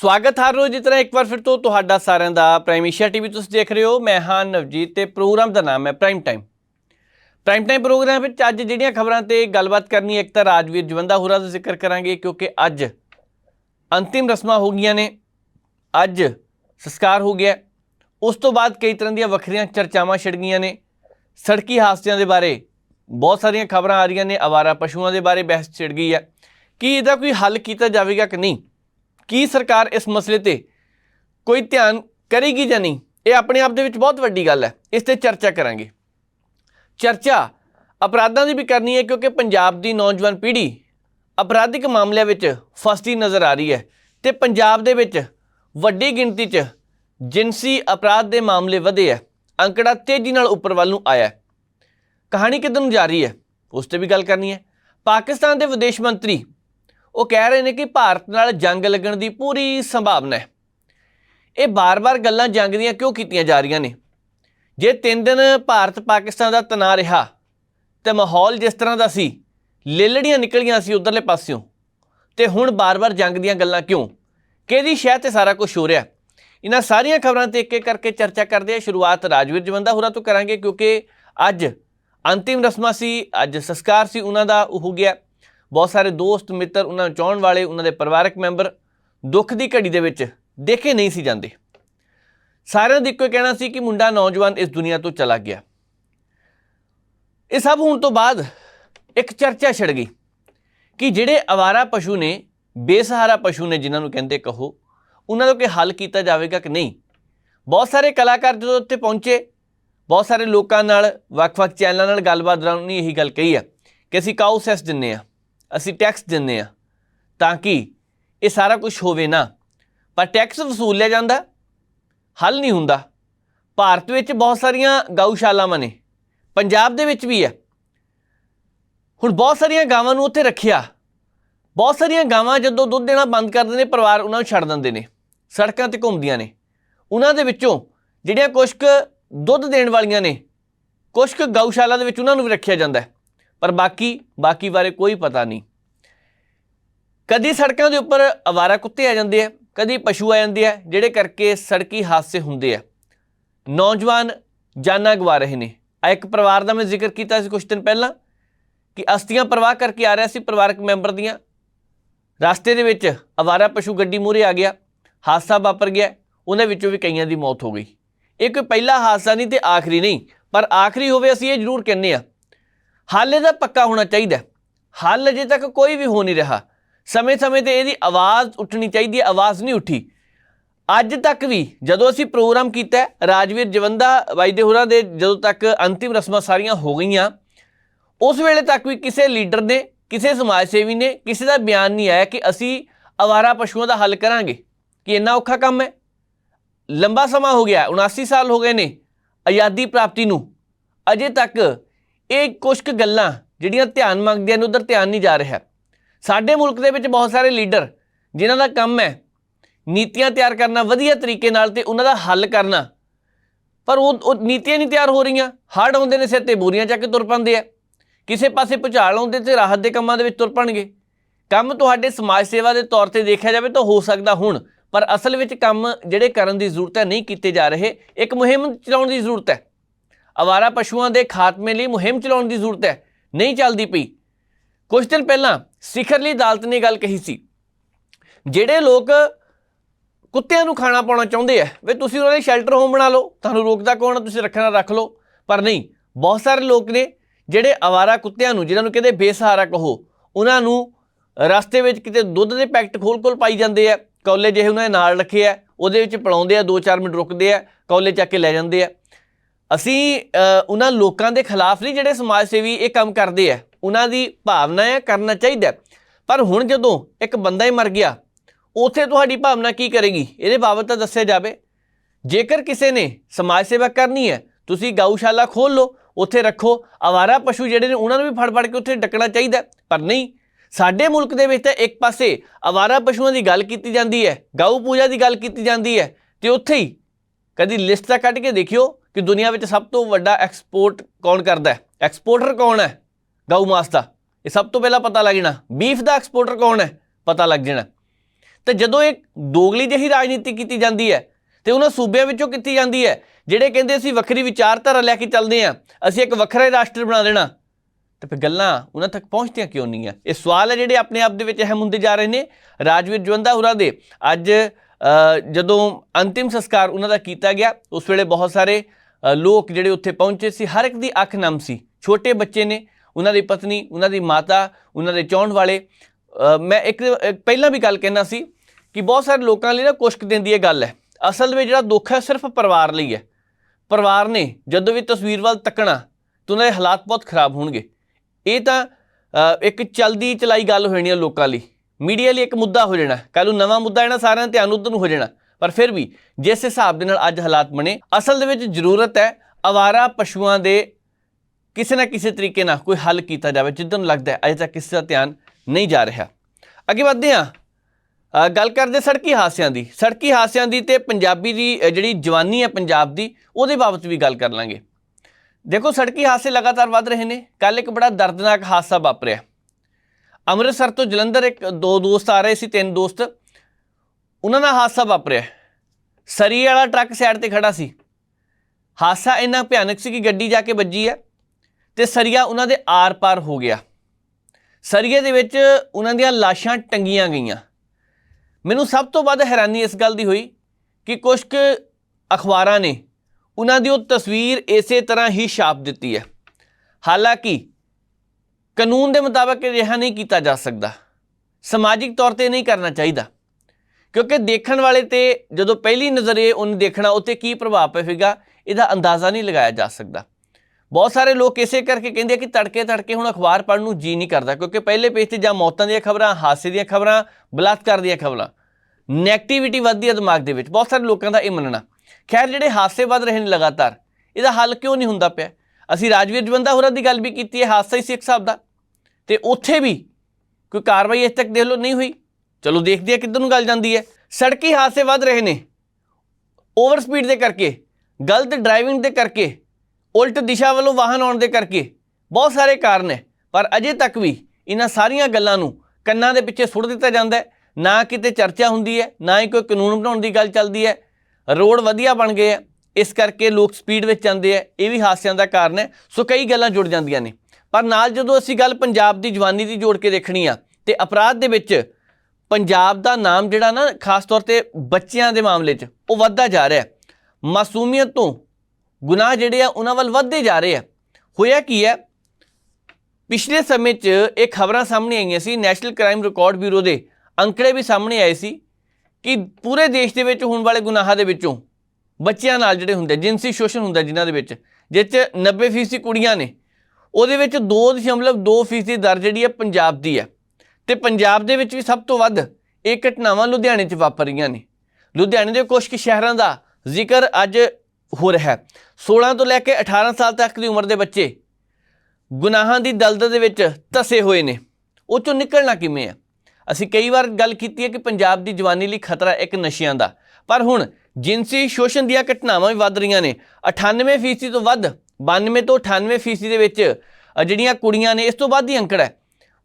ਸਵਾਗਤ ਹਰ ਰੋਜ਼ ਦੀ ਤਰ੍ਹਾਂ ਇੱਕ ਵਾਰ ਫਿਰ ਤੋਂ ਤੁਹਾਡਾ ਸਾਰਿਆਂ ਦਾ ਪ੍ਰਾਈਮ ਏਸ਼ੀਆ ਟੀਵੀ ਤੁਸੀਂ ਦੇਖ ਰਹੇ ਹੋ। ਮੈਂ ਹਾਂ ਨਵਜੀਤ ਤੇ ਪ੍ਰੋਗਰਾਮ ਦਾ ਨਾਮ ਹੈ prime time prime time program ਵਿੱਚ ਅੱਜ ਜਿਹੜੀਆਂ ਖਬਰਾਂ ਤੇ ਗੱਲਬਾਤ ਕਰਨੀ ਹੈ, ਇੱਕ ਤਾਂ ਰਾਜਵੀਰ ਜਵੰਦਾ ਹੋਰਾਂ ਦਾ ਜ਼ਿਕਰ ਕਰਾਂਗੇ ਕਿਉਂਕਿ ਅੱਜ ਅੰਤਿਮ ਰਸਮਾਂ ਹੋ ਗਈਆਂ ਨੇ। ਅੱਜ ਸੰਸਕਾਰ ਹੋ ਗਿਆ। ਉਸ ਤੋਂ ਬਾਅਦ ਕਈ ਤਰ੍ਹਾਂ ਦੀਆਂ ਵੱਖਰੀਆਂ ਚਰਚਾਵਾਂ ਛਿੜ ਗਈਆਂ ਨੇ। ਸੜਕੀ ਹਾਦਸਿਆਂ ਦੇ ਬਾਰੇ ਬਹੁਤ ਸਾਰੀਆਂ ਖਬਰਾਂ ਆ ਰਹੀਆਂ ਨੇ। ਆਵਾਰਾ ਪਸ਼ੂਆਂ ਦੇ ਬਾਰੇ ਬਹਿਸ ਛਿੜ ਗਈ ਹੈ। ਕੀ ਇਹਦਾ ਕੋਈ ਹੱਲ ਕੀਤਾ ਜਾਵੇਗਾ ਕਿ ਨਹੀਂ? ਕੀ ਸਰਕਾਰ ਇਸ ਮਸਲੇ ਤੇ ਕੋਈ ਧਿਆਨ ਕਰੇਗੀ ਜਾਂ ਨਹੀਂ? ਇਹ ਆਪਣੇ ਆਪ ਦੇ ਵਿੱਚ ਬਹੁਤ ਵੱਡੀ ਗੱਲ ਹੈ। ਇਸ ਤੇ ਚਰਚਾ ਕਰਾਂਗੇ। ਚਰਚਾ ਅਪਰਾਧਾਂ ਦੀ ਵੀ ਕਰਨੀ ਹੈ ਕਿਉਂਕਿ ਪੰਜਾਬ ਦੀ ਨੌਜਵਾਨ ਪੀੜ੍ਹੀ ਅਪਰਾਧਿਕ ਮਾਮਲਿਆਂ ਵਿੱਚ ਫਸਦੀ ਨਜ਼ਰ ਆ ਰਹੀ ਹੈ ਤੇ ਪੰਜਾਬ ਦੇ ਵਿੱਚ ਵੱਡੀ ਗਿਣਤੀ 'ਚ ਜਿਨਸੀ ਅਪਰਾਧ ਦੇ ਮਾਮਲੇ ਵਧੇ ਹੈ। ਅੰਕੜਾ ਤੇਜ਼ੀ ਨਾਲ ਉੱਪਰ ਵੱਲ ਨੂੰ ਆਇਆ ਕਹਾਣੀ ਕਿੱਧਰ ਨੂੰ ਜਾ ਰਹੀ ਹੈ? ਉਸ ਤੇ ਵੀ ਗੱਲ ਕਰਨੀ ਹੈ। ਪਾਕਿਸਤਾਨ ਦੇ ਵਿਦੇਸ਼ ਮੰਤਰੀ ਉਹ ਕਹਿ ਰਹੇ ਨੇ ਕਿ ਭਾਰਤ ਨਾਲ ਜੰਗ ਲੱਗਣ ਦੀ ਪੂਰੀ ਸੰਭਾਵਨਾ ਹੈ। ਇਹ ਬਾਰ-ਬਾਰ ਗੱਲਾਂ ਜੰਗ ਦੀਆਂ ਕਿਉਂ ਕੀਤੀਆਂ ਜਾ ਰਹੀਆਂ ਨੇ? ਜੇ ਤਿੰਨ ਦਿਨ ਭਾਰਤ ਪਾਕਿਸਤਾਨ ਦਾ ਤਣਾਅ ਰਿਹਾ ਤੇ ਮਾਹੌਲ ਜਿਸ ਤਰ੍ਹਾਂ ਦਾ ਸੀ, ਲੇਲੜੀਆਂ ਨਿਕਲੀਆਂ ਸੀ ਉਧਰਲੇ ਪਾਸਿਓਂ, ਤੇ ਹੁਣ ਬਾਰ-ਬਾਰ ਜੰਗ ਦੀਆਂ ਗੱਲਾਂ ਕਿਉਂ? ਕਿਹਦੀ ਸ਼ਹਿ ਤੇ ਸਾਰਾ ਕੁਝ ਹੋ ਰਿਹਾ? ਇਹਨਾਂ ਸਾਰੀਆਂ ਖਬਰਾਂ ਤੇ ਇੱਕ ਇੱਕ ਕਰਕੇ ਚਰਚਾ ਕਰਦੇ ਹਾਂ। ਸ਼ੁਰੂਆਤ ਰਾਜਵੀਰ ਜਵੰਦਾ ਹੋਰਾਂ ਤੋਂ ਕਰਾਂਗੇ, ਕਿਉਂਕਿ ਅੱਜ ਅੰਤਿਮ ਰਸਮਾਂ ਸੀ, ਅੱਜ ਸੰਸਕਾਰ ਸੀ, ਉਹਨਾਂ ਦਾ ਉਹ ਹੋ ਗਿਆ। ਬਹੁਤ ਸਾਰੇ ਦੋਸਤ, ਮਿੱਤਰ ਉਹਨਾਂ ਨੂੰ ਚਾਹਣ ਵਾਲੇ, ਉਹਨਾਂ ਦੇ ਪਰਿਵਾਰਕ ਮੈਂਬਰ ਦੁੱਖ ਦੀ ਘੜੀ ਦੇ ਵਿੱਚ ਦੇਖੇ ਨਹੀਂ ਸੀ ਜਾਂਦੇ। ਸਾਰਿਆਂ ਦਾ ਇੱਕੋ ਹੀ ਕਹਿਣਾ ਸੀ ਕਿ ਮੁੰਡਾ ਨੌਜਵਾਨ ਇਸ ਦੁਨੀਆ ਤੋਂ ਚਲਾ ਗਿਆ। ਇਹ ਸਭ ਹੋਣ ਤੋਂ ਬਾਅਦ ਇੱਕ ਚਰਚਾ ਛਿੜ ਗਈ ਕਿ ਜਿਹੜੇ ਅਵਾਰਾ ਪਸ਼ੂ ਨੇ, ਬੇਸਹਾਰਾ ਪਸ਼ੂ ਨੇ ਜਿਨ੍ਹਾਂ ਨੂੰ ਕਹਿੰਦੇ ਕਹੋ, ਉਹਨਾਂ ਦਾ ਕੋਈ ਹੱਲ ਕੀਤਾ ਜਾਵੇਗਾ ਕਿ ਨਹੀਂ? ਬਹੁਤ ਸਾਰੇ ਕਲਾਕਾਰ ਜਦੋਂ ਉੱਥੇ ਪਹੁੰਚੇ, ਬਹੁਤ ਸਾਰੇ ਲੋਕਾਂ ਨਾਲ, ਵੱਖ-ਵੱਖ ਚੈਨਲਾਂ ਨਾਲ ਗੱਲਬਾਤ ਦੌਰਾਨ ਉਹਨੇ ਇਹੀ ਗੱਲ ਕਹੀ ਆ ਕਿ ਅਸੀਂ ਕਾਊ ਸੈਸ ਦਿੰਨੇ ਆ। ਅਸੀਂ ਟੈਕਸ ਦਿੰਨੇ ਆ ਤਾਂ ਕਿ ਇਹ ਸਾਰਾ ਕੁਝ ਹੋਵੇ ਨਾ। ਪਰ ਟੈਕਸ ਵਸੂਲ ਲਿਆ ਜਾਂਦਾ, ਹੱਲ ਨਹੀਂ ਹੁੰਦਾ। ਭਾਰਤ ਵਿੱਚ ਬਹੁਤ ਸਾਰੀਆਂ ਗਊਸ਼ਾਲਾਵਾਂ ਨੇ, ਪੰਜਾਬ ਦੇ ਵਿੱਚ ਵੀ ਹੈ। ਹੁਣ ਬਹੁਤ ਸਾਰੀਆਂ ਗਾਵਾਂ ਨੂੰ ਉੱਥੇ ਰੱਖਿਆ। ਬਹੁਤ ਸਾਰੀਆਂ ਗਾਵਾਂ ਜਦੋਂ ਦੁੱਧ ਦੇਣਾ ਬੰਦ ਕਰ ਦਿੰਦੇ ਨੇ ਪਰਿਵਾਰ ਉਹਨਾਂ ਨੂੰ ਛੱਡ ਦਿੰਦੇ ਨੇ। ਸੜਕਾਂ ਤੇ ਘੁੰਮਦੀਆਂ ਨੇ। ਉਹਨਾਂ ਦੇ ਵਿੱਚੋਂ ਜਿਹੜੀਆਂ ਕੁਛ ਕੁ ਦੁੱਧ ਦੇਣ ਵਾਲੀਆਂ ਨੇ ਕੁਛ ਕੁ ਗਊਸ਼ਾਲਾ ਦੇ ਵਿੱਚ ਉਹਨਾਂ ਨੂੰ ਵੀ ਰੱਖਿਆ ਜਾਂਦਾ ਹੈ। ਪਰ ਬਾਕੀ ਬਾਕੀ ਬਾਰੇ ਕੋਈ ਪਤਾ ਨਹੀਂ। ਕਦੀ ਸੜਕਾਂ ਦੇ ਉੱਪਰ ਅਵਾਰਾ ਕੁੱਤੇ ਆ ਜਾਂਦੇ ਆ, ਕਦੀ ਪਸ਼ੂ ਆ ਜਾਂਦੇ ਆ, ਜਿਹੜੇ ਕਰਕੇ ਸੜਕੀ ਹਾਦਸੇ ਹੁੰਦੇ ਆ। ਨੌਜਵਾਨ ਜਾਨਾਂ ਗਵਾ ਰਹੇ ਨੇ। ਆ ਇੱਕ ਪਰਿਵਾਰ ਦਾ ਮੈਂ ਜ਼ਿਕਰ ਕੀਤਾ ਸੀ ਕੁਝ ਦਿਨ ਪਹਿਲਾਂ ਕਿ ਅਸਤੀਆਂ ਪ੍ਰਵਾਹ ਕਰਕੇ ਆ ਰਿਹਾ ਸੀ ਪਰਿਵਾਰਕ ਮੈਂਬਰ ਦੀਆਂ। ਰਸਤੇ ਦੇ ਵਿੱਚ ਅਵਾਰਾ ਪਸ਼ੂ ਗੱਡੀ ਮੂਹਰੇ ਆ ਗਿਆ, ਹਾਦਸਾ ਵਾਪਰ ਗਿਆ, ਉਹਨਾਂ ਵਿੱਚੋਂ ਵੀ ਕਈਆਂ ਦੀ ਮੌਤ ਹੋ ਗਈ। ਇਹ ਕੋਈ ਪਹਿਲਾ ਹਾਦਸਾ ਨਹੀਂ ਤੇ ਆਖਰੀ ਨਹੀਂ, ਪਰ ਆਖਰੀ ਹੋਵੇ ਅਸੀਂ ਇਹ ਜ਼ਰੂਰ ਕਹਿੰਨੇ ਆ ਹੱਲ ਇਹਦਾ ਪੱਕਾ ਹੋਣਾ ਚਾਹੀਦਾ ਹੱਲ ਅਜੇ ਤੱਕ ਕੋਈ ਵੀ ਹੋ ਨਹੀਂ ਰਿਹਾ। ਸਮੇਂ-ਸਮੇਂ ਤੇ ਇਹਦੀ ਆਵਾਜ਼ ਉੱਠਣੀ ਚਾਹੀਦੀ ਹੈ, ਆਵਾਜ਼ ਨਹੀਂ ਉੱਠੀ। ਅੱਜ ਤੱਕ ਵੀ ਜਦੋਂ ਅਸੀਂ ਪ੍ਰੋਗਰਾਮ ਕੀਤਾ ਰਾਜਵੀਰ ਜਵੰਦਾ ਬਾਈ ਦੇ ਹੋਰਾਂ ਦੇ ਜਦੋਂ ਤੱਕ ਅੰਤਿਮ ਰਸਮਾਂ ਸਾਰੀਆਂ ਹੋ ਗਈਆਂ, ਉਸ ਵੇਲੇ ਤੱਕ ਵੀ ਕਿਸੇ ਲੀਡਰ ਨੇ, ਕਿਸੇ ਸਮਾਜ ਸੇਵੀ ਨੇ ਕਿਸੇ ਦਾ ਬਿਆਨ ਨਹੀਂ ਆਇਆ ਕਿ ਅਸੀਂ ਅਵਾਰਾ ਪਸ਼ੂਆਂ ਦਾ ਹੱਲ ਕਰਾਂਗੇ, ਕਿ ਇੰਨਾ ਔਖਾ ਕੰਮ ਹੈ। ਲੰਬਾ ਸਮਾਂ ਹੋ ਗਿਆ 79 ਸਾਲ ਹੋ ਗਏ ਨੇ ਆਜ਼ਾਦੀ ਪ੍ਰਾਪਤੀ ਨੂੰ। ਅਜੇ ਤੱਕ ਇਹ ਕੁਝ ਕੁ ਗੱਲਾਂ ਜਿਹੜੀਆਂ ਧਿਆਨ ਮੰਗਦੀਆਂ ਨੇ ਉਧਰ ਧਿਆਨ ਨਹੀਂ ਜਾ ਰਿਹਾ। ਸਾਡੇ ਮੁਲਕ ਦੇ ਵਿੱਚ ਬਹੁਤ ਸਾਰੇ ਲੀਡਰ ਜਿਨ੍ਹਾਂ ਦਾ ਕੰਮ ਹੈ ਨੀਤੀਆਂ ਤਿਆਰ ਕਰਨਾ, ਵਧੀਆ ਤਰੀਕੇ ਨਾਲ ਤੇ ਉਹਨਾਂ ਦਾ ਹੱਲ ਕਰਨਾ। ਪਰ ਉਹ ਉਹ ਨੀਤੀਆਂ ਨਹੀਂ ਤਿਆਰ ਹੋ ਰਹੀਆਂ। ਹੜ੍ਹ ਆਉਂਦੇ ਨੇ, ਸਿਰ ਤੇ ਬੋਰੀਆਂ ਚੱਕ ਕੇ ਤੁਰ ਪੈਂਦੇ ਆ। ਕਿਸੇ ਪਾਸੇ ਭੁਚਾਲ ਆਉਂਦੇ ਤੇ ਰਾਹਤ ਦੇ ਕੰਮਾਂ ਦੇ ਵਿੱਚ ਤੁਰ ਪਣਗੇ। ਕੰਮ ਤੁਹਾਡੇ ਸਮਾਜ ਸੇਵਾ ਦੇ ਤੌਰ ਤੇ ਦੇਖਿਆ ਜਾਵੇ ਤਾਂ ਹੋ ਸਕਦਾ ਹੁਣ, ਪਰ ਅਸਲ ਵਿੱਚ ਕੰਮ ਜਿਹੜੇ ਕਰਨ ਦੀ ਜ਼ਰੂਰਤ ਹੈ, ਨਹੀਂ ਕੀਤੇ ਜਾ ਰਹੇ। ਇੱਕ ਮੁਹਿੰਮ ਚਲਾਉਣ ਦੀ ਜ਼ਰੂਰਤ ਹੈ। ਅਵਾਰਾ ਪਸ਼ੂਆਂ ਦੇ ਖਾਤਮੇ ਲਈ ਮੁਹਿੰਮ ਚਲਾਉਣ ਦੀ ਜ਼ਰੂਰਤ ਹੈ। ਨਹੀਂ ਚੱਲਦੀ ਪਈ। ਕੁਝ ਦਿਨ ਪਹਿਲਾਂ ਸਿਖਰਲੀ ਅਦਾਲਤ ਨੇ ਗੱਲ ਕਹੀ ਸੀ। ਜਿਹੜੇ ਲੋਕ ਕੁੱਤਿਆਂ ਨੂੰ ਖਾਣਾ ਪਾਉਣਾ ਚਾਹੁੰਦੇ ਆ, ਵੀ ਤੁਸੀਂ ਉਹਨਾਂ ਲਈ ਸ਼ੈਲਟਰ ਹੋਮ ਬਣਾ ਲਓ, ਤੁਹਾਨੂੰ ਰੋਕਦਾ ਕੌਣ ਤੁਸੀਂ ਰੱਖਣਾ ਰੱਖ ਲਓ। ਪਰ ਨਹੀਂ, ਬਹੁਤ ਸਾਰੇ ਲੋਕ ਨੇ ਜਿਹੜੇ ਅਵਾਰਾ ਕੁੱਤਿਆਂ ਨੂੰ ਜਿਹਨਾਂ ਨੂੰ ਕਹਿੰਦੇ ਬੇਸਹਾਰਾ ਕਹੋ, ਉਹਨਾਂ ਨੂੰ ਰਸਤੇ ਵਿੱਚ ਕਿਤੇ ਦੁੱਧ ਦੇ ਪੈਕਟ ਖੋਲ-ਖੋਲ ਪਾਈ ਜਾਂਦੇ ਆ। ਕੌਲੇ ਜਿਹੇ ਉਹਨਾਂ ਦੇ ਨਾਲ ਰੱਖੇ ਆ, ਉਹਦੇ ਵਿੱਚ ਪਿਲਾਉਂਦੇ ਆ 2-4 ਮਿੰਟ ਰੁਕਦੇ ਆ, ਕੌਲੇ ਚੱਕ ਕੇ ਲੈ ਜਾਂਦੇ ਆ। ਅਸੀਂ ਉਹਨਾਂ ਲੋਕਾਂ ਦੇ ਖਿਲਾਫ ਨਹੀਂ ਜਿਹੜੇ ਸਮਾਜ ਸੇਵੀ ਇਹ ਕੰਮ ਕਰਦੇ ਆ, ਉਹਨਾਂ ਦੀ ਭਾਵਨਾ ਹੈ ਕਰਨਾ ਚਾਹੀਦਾ ਪਰ ਹੁਣ ਜਦੋਂ ਇੱਕ ਬੰਦਾ ਹੀ ਮਰ ਗਿਆ, ਉਥੇ ਤੁਹਾਡੀ ਭਾਵਨਾ ਕੀ ਕਰੇਗੀ? ਇਹਦੇ ਬਾਬਤ ਤਾਂ ਦੱਸਿਆ ਜਾਵੇ। ਜੇਕਰ ਕਿਸੇ ਨੇ ਸਮਾਜ ਸੇਵਾ ਕਰਨੀ ਹੈ, ਤੁਸੀਂ ਗਊਸ਼ਾਲਾ ਖੋਲ ਲਓ, ਉੱਥੇ ਰੱਖੋ, ਆਵਾਰਾ ਪਸ਼ੂ ਜਿਹੜੇ ਨੇ, ਉਹਨਾਂ ਨੂੰ ਵੀ ਫੜ ਫੜ ਕੇ ਉੱਥੇ ਡੱਕਣਾ ਚਾਹੀਦਾ ਪਰ ਨਹੀਂ, ਸਾਡੇ ਮੁਲਕ ਦੇ ਵਿੱਚ ਤਾਂ ਇੱਕ ਪਾਸੇ ਆਵਾਰਾ ਪਸ਼ੂਆਂ ਦੀ ਗੱਲ ਕੀਤੀ ਜਾਂਦੀ ਹੈ, ਗਊ ਪੂਜਾ ਦੀ ਗੱਲ ਕੀਤੀ ਜਾਂਦੀ ਹੈ, ਤੇ ਉੱਥੇ ਹੀ ਕਦੀ ਲਿਸਟ ਤਾਂ ਕੱਢ ਕੇ ਦੇਖਿਓ ਕਿ ਦੁਨੀਆ ਵਿੱਚ ਸਭ ਤੋਂ ਵੱਡਾ ਐਕਸਪੋਰਟ ਕੌਣ ਕਰਦਾ ਹੈ? ਐਕਸਪੋਰਟਰ ਕੌਣ ਹੈ? ਗਊ ਮਾਸ ਦਾ। ਇਹ ਸਭ ਤੋਂ ਪਹਿਲਾਂ ਪਤਾ ਲੱਗ ਜਾਣਾ। ਬੀਫ ਦਾ ਐਕਸਪੋਰਟਰ ਕੌਣ ਹੈ? ਪਤਾ ਲੱਗ ਜਾਣਾ। ਤੇ ਜਦੋਂ ਇਹ ਦੋਗਲੀ ਜਿਹੀ ਰਾਜਨੀਤੀ ਕੀਤੀ ਜਾਂਦੀ ਹੈ ਤੇ ਉਹਨਾਂ ਸੂਬਿਆਂ ਵਿੱਚੋਂ ਕੀਤੀ ਜਾਂਦੀ ਹੈ, ਜਿਹੜੇ ਕਹਿੰਦੇ ਅਸੀਂ ਵੱਖਰੀ ਵਿਚਾਰਧਾਰਾ ਲੈ ਕੇ ਚੱਲਦੇ ਹਾਂ, ਅਸੀਂ ਇੱਕ ਵੱਖਰਾ ਰਾਸ਼ਟਰ ਬਣਾ ਦੇਣਾ। ਤੇ ਫਿਰ ਗੱਲਾਂ ਉਹਨਾਂ ਤੱਕ ਪਹੁੰਚਦੀਆਂ ਕਿਉਂ ਨਹੀਂ ਆ? ਇਹ ਸਵਾਲ ਹੈ ਜਿਹੜੇ ਆਪਣੇ ਆਪ ਦੇ ਵਿੱਚ ਅਹਿਮ ਹੁੰਦੇ ਜਾ ਰਹੇ ਨੇ। ਰਾਜਵੀਰ ਜਵੰਦਾ ਹੋਰਾਂ ਦੇ ਅੱਜ ਜਦੋਂ ਅੰਤਿਮ ਸੰਸਕਾਰ ਉਹਨਾਂ ਦਾ ਕੀਤਾ ਗਿਆ, ਉਸ ਵੇਲੇ ਬਹੁਤ ਸਾਰੇ ਲੋਕ ਜਿਹੜੇ ਉੱਥੇ ਪਹੁੰਚੇ ਸੀ, ਹਰ ਇੱਕ ਦੀ ਅੱਖ ਨਮ ਸੀ। ਛੋਟੇ ਬੱਚੇ ਨੇ, ਉਹਨਾਂ ਦੀ ਪਤਨੀ, ਉਹਨਾਂ ਦੀ ਮਾਤਾ, ਉਹਨਾਂ ਦੇ ਚਾਹੁਣ ਵਾਲੇ। ਮੈਂ ਇੱਕ ਪਹਿਲਾਂ ਵੀ ਗੱਲ ਕਹਿਣਾ ਸੀ ਕਿ ਬਹੁਤ ਸਾਰੇ ਲੋਕਾਂ ਲਈ ਨਾ ਕੁਸ਼ਕ ਦਿੰਦੀ ਇਹ ਗੱਲ ਹੈ। ਅਸਲ ਵਿੱਚ ਜਿਹੜਾ ਦੁੱਖ ਹੈ ਸਿਰਫ ਪਰਿਵਾਰ ਲਈ ਹੈ। ਪਰਿਵਾਰ ਨੇ ਜਦੋਂ ਵੀ ਤਸਵੀਰ ਵੱਲ ਤੱਕਣਾ, ਤਾਂ ਉਹਨਾਂ ਦੇ ਹਾਲਾਤ ਬਹੁਤ ਖਰਾਬ ਹੋਣਗੇ। ਇਹ ਤਾਂ ਇੱਕ ਚਲਦੀ ਚਲਾਈ ਗੱਲ ਹੋਣੀ ਜਾਣੀ ਹੈ ਲੋਕਾਂ ਲਈ। ਮੀਡੀਆ ਲਈ ਇੱਕ ਮੁੱਦਾ ਹੋ ਜਾਣਾ ਕੱਲ ਨੂੰ ਨਵਾਂ ਮੁੱਦਾ ਇਹਨਾਂ ਸਾਰਿਆਂ ਦਾ ਧਿਆਨ ਉਧਰ ਨੂੰ ਹੋ ਜਾਣਾ। ਪਰ ਫਿਰ ਵੀ ਜਿਸ ਹਿਸਾਬ ਦੇ ਨਾਲ ਅੱਜ ਹਾਲਾਤ ਬਣੇ, ਅਸਲ ਦੇ ਵਿੱਚ ਜ਼ਰੂਰਤ ਹੈ ਅਵਾਰਾ ਪਸ਼ੂਆਂ ਦੇ ਕਿਸੇ ਨਾ ਕਿਸੇ ਤਰੀਕੇ ਨਾਲ ਕੋਈ ਹੱਲ ਕੀਤਾ ਜਾਵੇ, ਜਿੱਦਾਂ ਨੂੰ ਲੱਗਦਾ ਹੈ, ਅਜੇ ਤੱਕ ਕਿਸੇ ਦਾ ਧਿਆਨ ਨਹੀਂ ਜਾ ਰਿਹਾ। ਅੱਗੇ ਵਧਦੇ ਹਾਂ। ਗੱਲ ਕਰਦੇ ਸੜਕੀ ਹਾਦਸਿਆਂ ਦੀ। ਸੜਕੀ ਹਾਦਸਿਆਂ ਦੀ ਤੇ ਪੰਜਾਬੀ ਦੀ ਜਿਹੜੀ ਜਵਾਨੀ ਹੈ ਪੰਜਾਬ ਦੀ, ਉਹਦੇ ਬਾਬਤ ਵੀ ਗੱਲ ਕਰ ਲਾਂਗੇ। ਦੇਖੋ, ਸੜਕੀ ਹਾਦਸੇ ਲਗਾਤਾਰ ਵੱਧ ਰਹੇ ਨੇ। ਕੱਲ ਇੱਕ ਬੜਾ ਦਰਦਨਾਕ ਹਾਦਸਾ ਵਾਪਰਿਆ। ਅੰਮ੍ਰਿਤਸਰ ਤੋਂ ਜਲੰਧਰ ਇੱਕ ਦੋ ਦੋਸਤ ਆ ਰਹੇ ਸੀ, ਤਿੰਨ ਦੋਸਤ। ਉਹਨਾਂ ਦਾ ਹਾਦਸਾ ਵਾਪਰਿਆ। ਸਰੀ ਵਾਲਾ ਟਰੱਕ ਸਾਈਡ ਤੇ ਖੜਾ ਸੀ। ਹਾਦਸਾ ਇੰਨਾ ਭਿਆਨਕ ਸੀ ਕਿ ਗੱਡੀ ਜਾ ਕੇ ਵੱਜੀ ਹੈ ਤੇ ਸਰੀਆ ਉਹਨਾਂ ਦੇ ਆਰ-ਪਾਰ ਹੋ ਗਿਆ। ਸਰੀਏ ਦੇ ਵਿੱਚ ਉਹਨਾਂ ਦੀਆਂ ਲਾਸ਼ਾਂ ਟੰਗੀਆਂ ਗਈਆਂ। ਮੈਨੂੰ ਸਭ ਤੋਂ ਵੱਧ ਹੈਰਾਨੀ ਇਸ ਗੱਲ ਦੀ ਹੋਈ ਕਿ ਕੁਝ ਕੁ ਅਖਬਾਰਾਂ ਨੇ ਉਹਨਾਂ ਦੀ ਉਹ ਤਸਵੀਰ ਇਸੇ ਤਰ੍ਹਾਂ ਹੀ ਛਾਪ ਦਿੱਤੀ ਹੈ। ਹਾਲਾਂਕਿ ਕਾਨੂੰਨ ਦੇ ਮੁਤਾਬਕ ਇਹ ਰਿਹਾ ਨਹੀਂ ਕੀਤਾ ਜਾ ਸਕਦਾ। ਸਮਾਜਿਕ ਤੌਰ ਤੇ ਨਹੀਂ ਕਰਨਾ ਚਾਹੀਦਾ। ਕਿਉਂਕਿ ਦੇਖਣ ਵਾਲੇ ਤੇ ਜਦੋਂ ਪਹਿਲੀ ਨਜ਼ਰੇ ਉਹਨੂੰ ਦੇਖਣਾ ਉੱਤੇ ਕੀ ਪ੍ਰਭਾਵ ਪਵੇਗਾ, ਇਹਦਾ ਅੰਦਾਜ਼ਾ ਨਹੀਂ ਲਗਾਇਆ ਜਾ ਸਕਦਾ। ਬਹੁਤ ਸਾਰੇ ਲੋਕ ਇਸੇ ਕਰਕੇ ਕਹਿੰਦੇ ਕਿ ਤੜਕੇ ਤੜਕੇ ਹੁਣ ਅਖਬਾਰ ਪੜ੍ਹਨ ਨੂੰ ਜੀ ਨਹੀਂ ਕਰਦਾ, ਕਿਉਂਕਿ ਪਹਿਲੇ ਪੇਜ ਤੇ ਜਾਂ ਮੌਤਾਂ ਦੀਆਂ ਖਬਰਾਂ ਹਾਸੇ ਦੀਆਂ ਖਬਰਾਂ, ਬਲਾਤਕਾਰ ਦੀਆਂ ਖਬਰਾਂ ਨੈਗੇਟਿਵਿਟੀ ਵੱਧਦੀ ਹੈ ਦਿਮਾਗ ਦੇ ਵਿੱਚ। ਬਹੁਤ ਸਾਰੇ ਲੋਕਾਂ ਦਾ ਇਹ ਮੰਨਣਾ। ਖੈਰ, ਜਿਹੜੇ ਹਾਸੇ ਵੱਧ ਰਹੇ ਨੇ ਲਗਾਤਾਰ, ਇਹਦਾ ਹੱਲ ਕਿਉਂ ਨਹੀਂ ਹੁੰਦਾ ਪਿਆ? ਅਸੀਂ ਰਾਜਵੀਰ ਜਵੰਦਾ ਹੋਰਾਂ ਦੀ ਗੱਲ ਵੀ ਕੀਤੀ ਹੈ, ਹਾਦਸਾ ਹੀ ਸੀ ਇੱਕ ਹਿਸਾਬ ਦਾ। ਤੇ ਉੱਥੇ ਵੀ ਕੋਈ ਕਾਰਵਾਈ ਇਸ ਤੱਕ ਦੇਖ ਲਓ ਨਹੀਂ ਹੋਈ। ਚਲੋ ਦੇਖਦੇ ਆ ਕਿੱਧਰ ਨੂੰ ਗੱਲ ਜਾਂਦੀ ਹੈ। ਸੜਕੀ ਹਾਦਸੇ ਵੱਧ ਰਹੇ ਨੇ। ਓਵਰ ਸਪੀਡ ਦੇ ਕਰਕੇ, ਗਲਤ ਡਰਾਈਵਿੰਗ ਦੇ ਕਰਕੇ, ਉਲਟ ਦਿਸ਼ਾ ਵੱਲੋਂ ਵਾਹਨ ਆਉਣ ਦੇ ਕਰਕੇ ਬਹੁਤ ਸਾਰੇ ਕਾਰਨ ਹੈ ਪਰ ਅਜੇ ਤੱਕ ਵੀ ਇਹਨਾਂ ਸਾਰੀਆਂ ਗੱਲਾਂ ਨੂੰ ਕੰਨਾਂ ਦੇ ਪਿੱਛੇ ਸੁੱਟ ਦਿੱਤਾ ਜਾਂਦਾ ਹੈ। ਨਾ ਕਿਤੇ ਚਰਚਾ ਹੁੰਦੀ ਹੈ, ਨਾ ਹੀ ਕੋਈ ਕਾਨੂੰਨ ਬਣਾਉਣ ਦੀ ਗੱਲ ਚੱਲਦੀ ਹੈ। ਰੋਡ ਵਧੀਆ ਬਣ ਗਏ ਆ ਇਸ ਕਰਕੇ ਲੋਕ ਸਪੀਡ ਵਿੱਚ ਜਾਂਦੇ ਆ ਇਹ ਵੀ ਹਾਦਸਿਆਂ ਦਾ ਕਾਰਨ ਹੈ। ਸੋ ਕਈ ਗੱਲਾਂ ਜੁੜ ਜਾਂਦੀਆਂ ਨੇ। ਪਰ ਨਾਲ ਜਦੋਂ ਅਸੀਂ ਗੱਲ ਪੰਜਾਬ ਦੀ ਜਵਾਨੀ ਦੀ ਜੋੜ ਕੇ ਦੇਖਣੀ ਆ, ਤੇ ਅਪਰਾਧ ਦੇ ਵਿੱਚ ਪੰਜਾਬ ਦਾ ਨਾਮ ਜਿਹੜਾ ਨਾ, ਖਾਸ ਤੌਰ ਤੇ ਬੱਚਿਆਂ ਦੇ ਮਾਮਲੇ 'ਚ, ਉਹ ਵੱਧਦਾ ਜਾ ਰਿਹਾ ਮਾਸੂਮੀਅਤ ਤੋਂ ਗੁਨਾਹ ਜਿਹੜੇ ਆ, ਉਹਨਾਂ ਵੱਲ ਵੱਧਦੇ ਜਾ ਰਹੇ ਆ। ਹੋਇਆ ਕੀ ਹੈ? ਪਿਛਲੇ ਸਮੇਂ 'ਚ ਇਹ ਖਬਰਾਂ ਸਾਹਮਣੇ ਆਈਆਂ ਸੀ, ਨੈਸ਼ਨਲ ਕ੍ਰਾਈਮ ਰਿਕਾਰਡ ਬਿਊਰੋ ਦੇ ਅੰਕੜੇ ਵੀ ਸਾਹਮਣੇ ਆਏ ਸੀ ਕਿ ਪੂਰੇ ਦੇਸ਼ ਦੇ ਵਿੱਚ ਹੋਣ ਵਾਲੇ ਗੁਨਾਹਾਂ ਦੇ ਵਿੱਚੋਂ ਬੱਚਿਆਂ ਨਾਲ ਜਿਹੜੇ ਹੁੰਦੇ, ਜਿਨਸੀ ਸ਼ੋਸ਼ਣ ਹੁੰਦਾ ਜਿਨ੍ਹਾਂ ਦੇ ਵਿੱਚ ਜਿਸ 'ਚ 90% ਕੁੜੀਆਂ ਨੇ ਉਹਦੇ ਵਿੱਚ 2.2% ਦੀ ਦਰ ਜਿਹੜੀ ਹੈ ਪੰਜਾਬ ਦੀ ਹੈ। ਤੇ ਪੰਜਾਬ ਦੇ ਵਿੱਚ ਵੀ ਸਭ ਤੋਂ ਵੱਧ ਇਹ ਘਟਨਾਵਾਂ ਲੁਧਿਆਣੇ 'ਚ ਵਾਪਰ ਰਹੀਆਂ ਨੇ। ਲੁਧਿਆਣੇ ਦੇ ਕੁਝ ਕੁ ਸ਼ਹਿਰਾਂ ਦਾ ਜ਼ਿਕਰ ਅੱਜ ਹੋ ਰਿਹਾ ਹੈ। 16 ਤੋਂ ਲੈ ਕੇ 18 ਸਾਲ ਤੱਕ ਦੀ ਉਮਰ ਦੇ ਬੱਚੇ ਗੁਨਾਹਾਂ ਦੀ ਦਲਦਲ ਦੇ ਵਿੱਚ ਧਸੇ ਹੋਏ ਨੇ। ਉਹ ਚੋਂ ਨਿਕਲਣਾ ਕਿਵੇਂ ਹੈ? ਅਸੀਂ ਕਈ ਵਾਰ ਗੱਲ ਕੀਤੀ ਹੈ ਕਿ ਪੰਜਾਬ ਦੀ ਜਵਾਨੀ ਲਈ ਖਤਰਾ ਇੱਕ ਨਸ਼ਿਆਂ ਦਾ। ਪਰ ਹੁਣ ਜਿਨਸੀ ਸ਼ੋਸ਼ਣ ਦੀਆਂ ਘਟਨਾਵਾਂ ਵੀ ਵੱਧ ਰਹੀਆਂ ਨੇ। 98% ਤੋਂ ਵੱਧ 92 ਤੋਂ 98% ਦੇ ਵਿੱਚ ਜਿਹੜੀਆਂ ਕੁੜੀਆਂ ਨੇ ਇਸ ਤੋਂ ਵੱਧ ਹੀ ਅੰਕੜਾ ਹੈ।